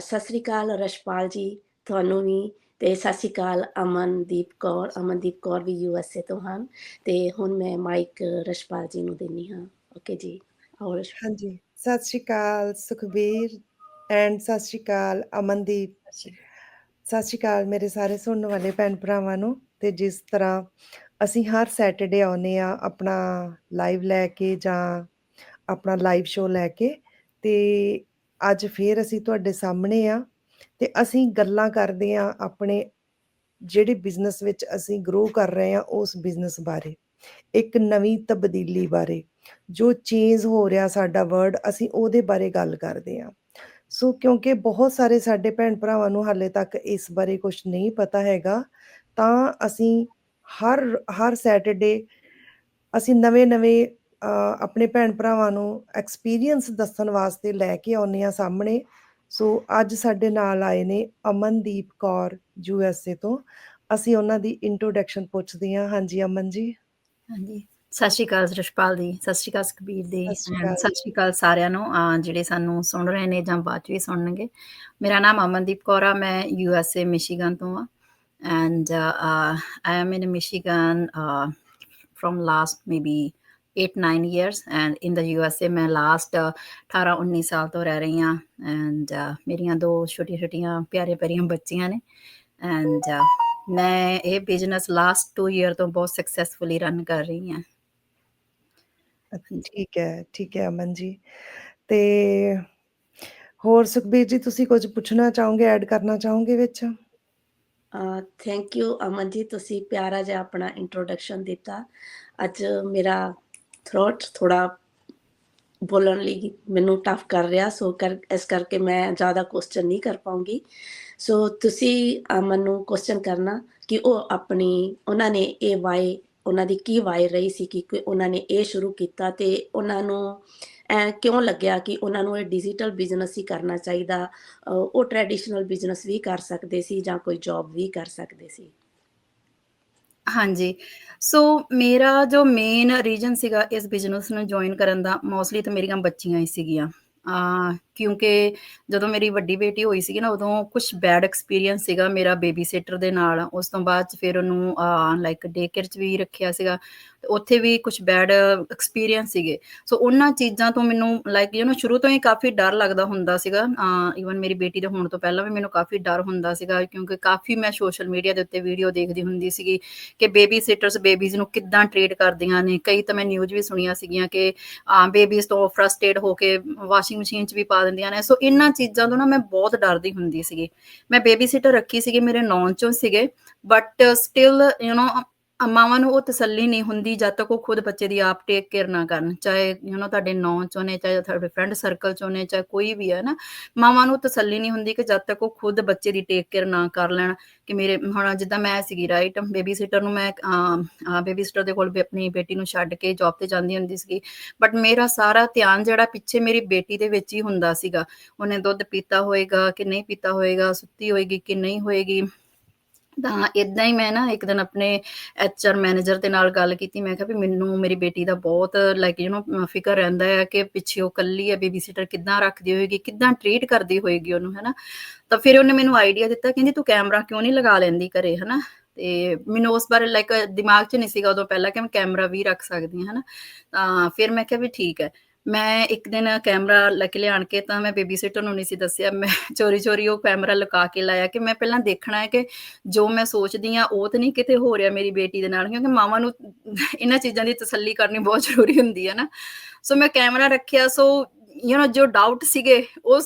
ਸਤਿ ਸ੍ਰੀ ਅਕਾਲ ਰਸ਼ਪਾਲ ਜੀ ਤੁਹਾਨੂੰ ਵੀ ਤੇ ਸਤਿ ਸ੍ਰੀ ਅਕਾਲ ਅਮਨਦੀਪ ਕੌਰ ਅਮਨਦੀਪ ਕੌਰ ਵੀ ਯੂ ਐਸ ਏ ਤੋਂ ਹਨ ਤੇ ਹੁਣ ਮੈਂ ਮਾਈਕ ਰਸ਼ਪਾਲ ਜੀ ਨੂੰ ਦਿੰਨੀ ਹਾਂ। ਓਕੇ ਜੀ ਰਸ਼- ਹਾਂਜੀ ਸਤਿ ਸ਼੍ਰੀ ਅਕਾਲ ਸੁਖਬੀਰ ਐਂਡ ਸਤਿ ਸ਼੍ਰੀ ਅਕਾਲ ਅਮਨਦੀਪ। ਸਤਿ ਸ਼੍ਰੀ ਅਕਾਲ। ਮੇਰੇ ਸਾਰੇ ਸੁਣਨ ਵਾਲੇ ਭੈਣ ਭਰਾਵਾਂ ਨੂੰ ਤੇ ਜਿਸ ਤਰ੍ਹਾਂ ਅਸੀਂ ਹਰ ਸੈਟਰਡੇ ਆਉਨੇ ਆ ਆਪਣਾ ਲਾਈਵ ਲੈ ਕੇ ਜਾਂ ਆਪਣਾ ਲਾਈਵ ਸ਼ੋਅ ਲੈ ਕੇ ਤੇ ਅੱਜ ਫੇਰ ਅਸੀਂ ਤੁਹਾਡੇ ਸਾਹਮਣੇ ਆ ਤੇ ਅਸੀਂ ਗੱਲਾਂ ਕਰਦੇ ਆ ਆਪਣੇ ਜਿਹੜੇ ਬਿਜ਼ਨਸ ਵਿੱਚ ਅਸੀਂ ਗਰੋ ਕਰ ਰਹੇ ਆ ਉਸ ਬਿਜ਼ਨਸ ਬਾਰੇ, ਇੱਕ ਨਵੀਂ ਤਬਦੀਲੀ ਬਾਰੇ, ਜੋ ਚੇਂਜ ਹੋ ਰਿਹਾ ਸਾਡਾ ਵਰਡ ਅਸੀਂ ਉਹਦੇ ਬਾਰੇ ਗੱਲ ਕਰਦੇ ਆ ਸੋ ਕਿਉਂਕਿ ਬਹੁਤ ਸਾਰੇ ਸਾਡੇ ਭੈਣ ਭਰਾਵਾਂ ਨੂੰ ਹਾਲੇ ਤੱਕ ਇਸ ਬਾਰੇ ਕੁਝ ਨਹੀਂ ਪਤਾ ਹੈਗਾ, ਤਾਂ ਅਸੀਂ ਹਰ ਹਰ ਸੈਟਰਡੇ ਅਸੀਂ ਨਵੇਂ-ਨਵੇਂ ਆਪਣੇ ਭੈਣ ਭਰਾਵਾਂ ਨੂੰ ਐਕਸਪੀਰੀਅੰਸ ਦੱਸਣ ਵਾਸਤੇ ਲੈ ਕੇ ਆਉਂਦੇ ਆ ਸਾਹਮਣੇ। ਸੋ ਅੱਜ ਸਾਡੇ ਨਾਲ ਆਏ ਨੇ Amandeep Kaur U S A ਤੋਂ। ਅਸੀਂ ਉਹਨਾਂ ਦੀ ਇੰਟਰੋਡਕਸ਼ਨ ਪੁੱਛਦੇ ਹਾਂ। ਹਾਂਜੀ ਅਮਨ ਜੀ। ਹਾਂਜੀ। ਸਤਿ ਸ਼੍ਰੀ ਅਕਾਲ ਰਸ਼ਪਾਲ ਦੀ ਸਤਿ ਸ਼੍ਰੀ ਅਕਾਲ ਸੁਖਬੀਰ ਦੀ ਸਤਿ ਸ਼੍ਰੀ ਅਕਾਲ। ਸਾਰਿਆਂ ਨੂੰ। ਜਿਹੜੇ ਸਾਨੂੰ ਸੁਣ ਰਹੇ ਨੇ ਜਾਂ ਬਾਅਦ ਚ ਵੀ ਸੁਣਨਗੇ। ਮੇਰਾ ਨਾਮ ਅਮਨਦੀਪ ਕੌਰ ਆ। ਮੈਂ ਯੂ ਐਸ ਏ ਮਿਸ਼ੀਗਨ ਤੋਂ ਆ। And I am in Michigan from last maybe 8-9 years. And in the USA ਮੈਂ ਲਾਸਟ 18-19 ਸਾਲ ਤੋਂ ਰਹਿ ਰਹੀ ਹਾਂ ਐਂਡ ਮੇਰੀਆਂ ਦੋ ਛੋਟੀਆਂ ਛੋਟੀਆਂ ਪਿਆਰੇ ਪਿਆਰੀਆਂ ਬੱਚੀਆਂ ਨੇ ਐਂਡ ਮੈਂ ਇਹ ਬਿਜ਼ਨਸ ਲਾਸਟ 2 ਇਅਰ ਤੋਂ ਬਹੁਤ ਸਕਸੈਸਫੁਲੀ ਰਨ ਕਰ ਰਹੀ ਹਾਂ ਠੀਕ ਹੈ ਠੀਕ ਹੈ ਅਮਨ ਜੀ ਤੇ ਹੋਰ ਸੁਖਬੀਰ ਜੀ ਤੁਸੀਂ ਕੁਝ ਪੁੱਛਣਾ ਚਾਹੋਗੇ ਐਡ ਕਰਨਾ ਚਾਹੋਗੇ ਵਿੱਚ ਅ ਥੈਂਕ ਯੂ ਅਮਨ ਜੀ ਤੁਸੀਂ ਪਿਆਰਾ ਜਿਹਾ ਆਪਣਾ ਇੰਟਰੋਡਕਸ਼ਨ ਦਿੱਤਾ ਅੱਜ ਮੇਰਾ ਥਰੋਟ ਥੋੜਾ ਬੋਲਣ ਲਈ ਮੈਨੂੰ ਟਫ ਕਰ ਰਿਹਾ ਸੋ ਕਰ, ਇਸ ਕਰਕੇ ਮੈਂ ਜ਼ਿਆਦਾ ਕੁਐਸਚਨ ਨਹੀਂ ਕਰ ਪਾਉਂਗੀ। ਸੋ ਤੁਸੀਂ ਅਮਨ ਨੂੰ ਕੁਐਸਚਨ ਕਰਨਾ ਕਿ ਉਹ ਆਪਣੀ, ਉਹਨਾਂ ਨੇ ਇਹ ਵਾਈ ਉਹਨਾਂ ਦੀ ਕੀ ਵਾਈ ਰਹੀ ਸੀ ਕਿ ਉਹਨਾਂ ਨੇ ਇਹ ਸ਼ੁਰੂ ਕੀਤਾ ਤੇ ਉਹਨਾਂ ਨੂੰ ਐ ਕਿਉਂ ਲੱਗਿਆ ਕਿ ਉਹਨਾਂ ਨੂੰ ਇਹ ਡਿਜੀਟਲ ਬਿਜ਼ਨਸ ਹੀ ਕਰਨਾ ਚਾਹੀਦਾ ਉਹ ਟ੍ਰੈਡੀਸ਼ਨਲ ਬਿਜ਼ਨਸ ਵੀ ਕਰ ਸਕਦੇ ਸੀ ਜਾਂ ਕੋਈ ਜੌਬ ਵੀ ਕਰ ਸਕਦੇ ਸੀ? ਹਾਂਜੀ। ਸੋ ਮੇਰਾ ਜੋ ਮੇਨ ਰੀਜਨ ਸੀਗਾ ਇਸ ਬਿਜ਼ਨਸ ਨੂੰ ਜੁਆਇਨ ਕਰਨ ਦਾ ਮੋਸਟਲੀ ਤਾਂ ਮੇਰੀਆਂ ਬੱਚੀਆਂ ਹੀ ਸੀਗੀਆਂ। ਆ ਕਿਉਂਕਿ ਜਦੋਂ ਮੇਰੀ ਵੱਡੀ ਬੇਟੀ ਹੋਈ ਸੀਗੀ ਨਾ, ਉਦੋਂ ਕੁਝ ਬੈਡ ਐਕਸਪੀਰੀਅੰਸ ਸੀਗਾ ਮੇਰਾ ਬੇਬੀ ਸਿਟਰ ਦੇ ਨਾਲ। ਉਸ ਤੋਂ ਬਾਅਦ ਫਿਰ ਉਹਨੂੰ ਲਾਈਕ ਡੇ ਕੇਅਰ 'ਚ ਵੀ ਰੱਖਿਆ ਸੀਗਾ। ਉੱਥੇ ਵੀ ਕੁਝ ਬੈਡ ਐਕਸਪੀਰੀਅੰਸ ਸੀਗੇ। ਸੋ ਉਹਨਾਂ ਚੀਜ਼ਾਂ ਤੋਂ ਮੈਨੂੰ ਲਾਈਕ ਯੂ نو ਸ਼ੁਰੂ ਤੋਂ ਹੀ ਕਾਫੀ ਡਰ ਲੱਗਦਾ ਹੁੰਦਾ ਸੀਗਾ। ਇਵਨ ਮੇਰੀ ਬੇਟੀ ਦੇ ਹੋਣ ਤੋਂ ਪਹਿਲਾਂ ਵੀ ਮੈਨੂੰ ਕਾਫੀ ਡਰ ਹੁੰਦਾ ਸੀਗਾ, ਕਿਉਂਕਿ ਕਾਫੀ ਮੈਂ ਸੋਸ਼ਲ ਮੀਡੀਆ ਦੇ ਉੱਤੇ ਵੀਡੀਓ ਦੇਖਦੀ ਹੁੰਦੀ ਸੀਗੀ ਕਿ ਬੇਬੀ ਸਿਟਰਸ ਬੇਬੀਜ਼ ਨੂੰ ਕਿੱਦਾਂ ਟ੍ਰੀਟ ਕਰਦੀਆਂ ਨੇ। ਕਈ ਤਾਂ ਮੈਂ ਨਿਊਜ਼ ਵੀ ਸੁਣੀਆਂ ਸੀਗੀਆਂ ਕਿ ਬੇਬੀਜ਼ ਤੋਂ ਫਰਸਟ੍ਰੇਟ ਹੋ ਕੇ ਵਾਸ਼ਿੰਗ ਮਸ਼ੀਨ 'ਚ ਵੀ ਪਾ ਦਿੰਦੀਆਂ ਨੇ। ਸੋ ਇਹਨਾਂ ਚੀਜ਼ਾਂ ਤੋਂ ਨਾ ਮੈਂ ਬਹੁਤ ਡਰਦੀ ਹੁੰਦੀ ਸੀਗੀ। ਮੈਂ ਬੇਬੀ ਸਿਟਰ ਰੱਖੀ ਸੀਗੀ, ਮੇਰੇ ਨੌਨ ਚੋਂ ਸੀਗੇ। ਬਟ ਸਟਿਲ ਯੂ نو ਮਾਵਾਂ ਨੂੰ ਉਹ ਤਸੱਲੀ ਨਹੀਂ ਹੁੰਦੀ ਜਦ ਤੱਕ ਉਹ ਖੁਦ ਬੱਚੇ ਦੀ ਆਪ ਟੇਕ ਕੇਅਰ ਨਾ ਕਰਨ, ਚਾਹੇ ਯੂ نو ਤੁਹਾਡੇ ਨੌਨ ਚੋਂ ਨੇ, ਚਾਹੇ ਤੁਹਾਡੇ ਫਰੈਂਡ ਸਰਕਲ ਚੋਂ ਨੇ, ਚਾਹੇ ਕੋਈ ਵੀ ਹੈ ਨਾ, ਮਾਵਾਂ ਨੂੰ ਤਸੱਲੀ ਨਹੀਂ ਹੁੰਦੀ ਕਿ ਜਦ ਤੱਕ ਉਹ ਖੁਦ ਬੱਚੇ ਦੀ ਟੇਕ ਕੇਅਰ ਨਾ ਕਰ ਲੈਣ ਕਿ ਮੇਰੇ, ਹੁਣ ਜਿੱਦਾਂ ਮੈਂ ਸੀਗੀ ਰਾਈਟ ਬੇਬੀ ਸਿਟਰ ਨੂੰ ਮੈਂ ਬੇਬੀ ਸਿਟਰ ਦੇ ਕੋਲ ਵੀ ਆਪਣੀ ਬੇਟੀ ਨੂੰ ਛੱਡ ਕੇ ਜੌਬ ਤੇ ਜਾਂਦੀ ਹੁੰਦੀ ਸੀਗੀ ਬਟ ਮੇਰਾ ਸਾਰਾ ਧਿਆਨ ਜਿਹੜਾ ਪਿੱਛੇ ਮੇਰੀ ਬੇਟੀ ਦੇ ਵਿੱਚ ਹੀ ਹੁੰਦਾ ਸੀਗਾ, ਉਹਨੇ ਦੁੱਧ ਪੀਤਾ ਹੋਏਗਾ ਕਿ ਨਹੀਂ ਪੀਤਾ ਹੋਏਗਾ, ਸੁੱਤੀ ਹੋਏਗੀ ਕਿ ਨਹੀਂ ਹੋਏਗੀ ਤਾਂ ਇਦਾਂ ਹੀ ਮੈਂ ਨਾ ਇੱਕ ਦਿਨ ਆਪਣੇ ਐਚਆਰ ਮੈਨੇਜਰ ਦੇ ਨਾਲ ਗੱਲ ਕੀਤੀ, ਮੈਂ ਕਿਹਾ ਵੀ ਮੈਨੂੰ ਮੇਰੀ ਬੇਟੀ ਦਾ ਬਹੁਤ ਲਾਈਕ ਯੂ نو ਫਿਕਰ ਰਹਿੰਦਾ ਹੈ ਕਿ ਪਿੱਛੇ ਉਹ ਕੱਲੀ ਹੈ ਬੇਬੀ ਸਿਟਰ ਕਿੱਦਾਂ ਰੱਖਦੀ ਹੋਏਗੀ, ਕਿੱਦਾਂ ਟ੍ਰੀਟ ਕਰਦੀ ਹੋਏਗੀ ਉਹਨੂੰ, ਹੈਨਾ? ਤਾਂ ਫਿਰ ਉਹਨੇ ਮੈਨੂੰ ਆਈਡੀਆ ਦਿੱਤਾ, ਕਹਿੰਦੀ ਤੂੰ ਕੈਮਰਾ ਕਿਉਂ ਨਹੀਂ ਲਗਾ ਲੈਂਦੀ ਘਰੇ, ਹਨਾ? ਤੇ ਮੈਨੂੰ ਉਸ ਬਾਰੇ ਲਾਈਕ ਦਿਮਾਗ 'ਚ ਨਹੀਂ ਸੀਗਾ ਉਦੋਂ ਪਹਿਲਾਂ ਕਿ ਮੈਂ ਕੈਮਰਾ ਵੀ ਰੱਖ ਸਕਦੀ ਹਾਂ, ਹਨਾ? ਤਾਂ ਫਿਰ ਮੈਂ ਕਿਹਾ ਵੀ ਠੀਕ ਹੈ। ਮੈਂ ਇੱਕ ਦਿਨ ਕੈਮਰਾ ਲੈ ਕੇ ਲਿਆਣ ਕੇ ਤਾਂ ਮੈਂ ਬੇਬੀ ਸਿਟਰ ਨੂੰ ਨਹੀਂ ਸੀ ਦੱਸਿਆ ਮੈਂ ਚੋਰੀ ਚੋਰੀ ਉਹ ਕੈਮਰਾ ਲਗਾ ਕੇ ਲਾਇਆ ਕਿ ਮੈਂ ਪਹਿਲਾਂ ਦੇਖਣਾ ਹੈ ਕਿ ਜੋ ਮੈਂ ਸੋਚਦੀ ਆ ਉਹ ਤਾਂ ਨਹੀਂ ਕਿਤੇ ਹੋ ਰਿਹਾ ਮੇਰੀ ਬੇਟੀ ਦੇ ਨਾਲ ਕਿਉਂਕਿ ਮਾਵਾਂ ਨੂੰ ਇਹਨਾਂ ਚੀਜ਼ਾਂ ਦੀ ਤਸੱਲੀ ਕਰਨੀ ਬਹੁਤ ਜ਼ਰੂਰੀ ਹੁੰਦੀ ਹੈ ਨਾ ਸੋ ਮੈਂ ਕੈਮਰਾ ਰੱਖਿਆ ਸੋ ਯੂ نو ਜੋ ਡਾਊਟ ਸੀਗੇ ਉਹ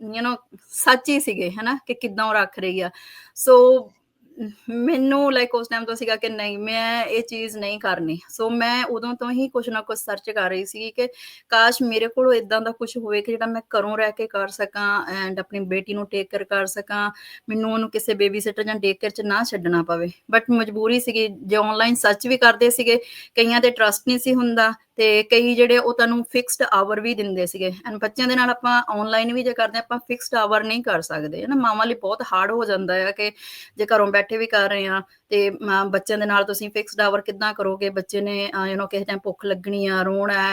ਯੂ نو ਸੱਚ ਹੀ ਸੀਗੇ ਹਨਾ ਕਿ ਕਿੱਦਾਂ ਉਹ ਰੱਖ ਰਹੀ ਆ ਸੋ ਮੈਨੂੰ ਲਾਈਕ ਉਸ ਟਾਈਮ ਤੋਂ ਸੀਗਾ ਕਿ ਨਹੀਂ, ਮੈਂ ਇਹ ਚੀਜ਼ ਨਹੀਂ ਕਰਨੀ। ਸੋ ਮੈਂ ਉਦੋਂ ਤੋਂ ਹੀ ਕੁਝ ਨਾ ਕੁਝ ਸਰਚ ਕਰ ਰਹੀ ਸੀ ਕਿ ਕਾਸ਼ ਮੇਰੇ ਕੋਲ ਇਦਾਂ ਦਾ ਕੁਝ ਹੋਵੇ ਕਿ ਜਿਹੜਾ ਮੈਂ ਘਰੋਂ ਰਹਿ ਕੇ ਕਰ ਸਕਾਂ ਐਂਡ ਆਪਣੀ ਬੇਟੀ ਨੂੰ ਟੇਕ ਕੇਅਰ ਕਰ ਸਕਾਂ। ਮੈਨੂੰ ਉਹਨੂੰ ਕਿਸੇ ਬੇਬੀ ਸਿਟਰ ਜਾਂ ਟੇਕ ਕੇਅਰ 'ਚ ਨਾ ਛੱਡਣਾ ਪਵੇ। ਬਟ ਮਜਬੂਰੀ ਸੀਗੀ, ਜੇ ਆਨਲਾਈਨ ਸਰਚ ਵੀ ਕਰਦੇ ਸੀਗੇ, ਕਈਆਂ ਤੇ ਟਰਸਟ ਨਹੀਂ ਸੀ ਹੁੰਦਾ। ਤੇ ਕਈ ਜਿਹੜੇ ਉਹ ਤੁਹਾਨੂੰ ਫਿਕਸਡ ਆਵਰ ਵੀ ਦਿੰਦੇ ਸੀਗੇ। ਐਂਡ ਬੱਚਿਆਂ ਦੇ ਨਾਲ ਆਪਾਂ ਆਨਲਾਈਨ ਵੀ ਜੇ ਕਰਦੇ ਆਪਾਂ ਫਿਕਸਡ ਆਵਰ ਨਹੀਂ ਕਰ ਸਕਦੇ। ਹੈ ਨਾ ਮਾਵਾਂ ਲਈ ਬਹੁਤ ਹਾਰਡ ਹੋ ਜਾਂਦਾ ਹੈ ਕਿ ਜੇ ਘਰੋਂ ਬੈਠੇ ਵੀ ਕਰ ਰਹੇ ਆ ਤੇ ਬੱਚਿਆਂ ਦੇ ਨਾਲ ਤੁਸੀਂ ਫਿਕਸਡ ਆਵਰ ਕਿੱਦਾਂ ਕਰੋਗੇ? ਬੱਚੇ ਨੇ ਯੂ نو ਕਿਸੇ ਟਾਈਮ ਭੁੱਖ ਲੱਗਣੀ ਆ, ਰੋਣਾ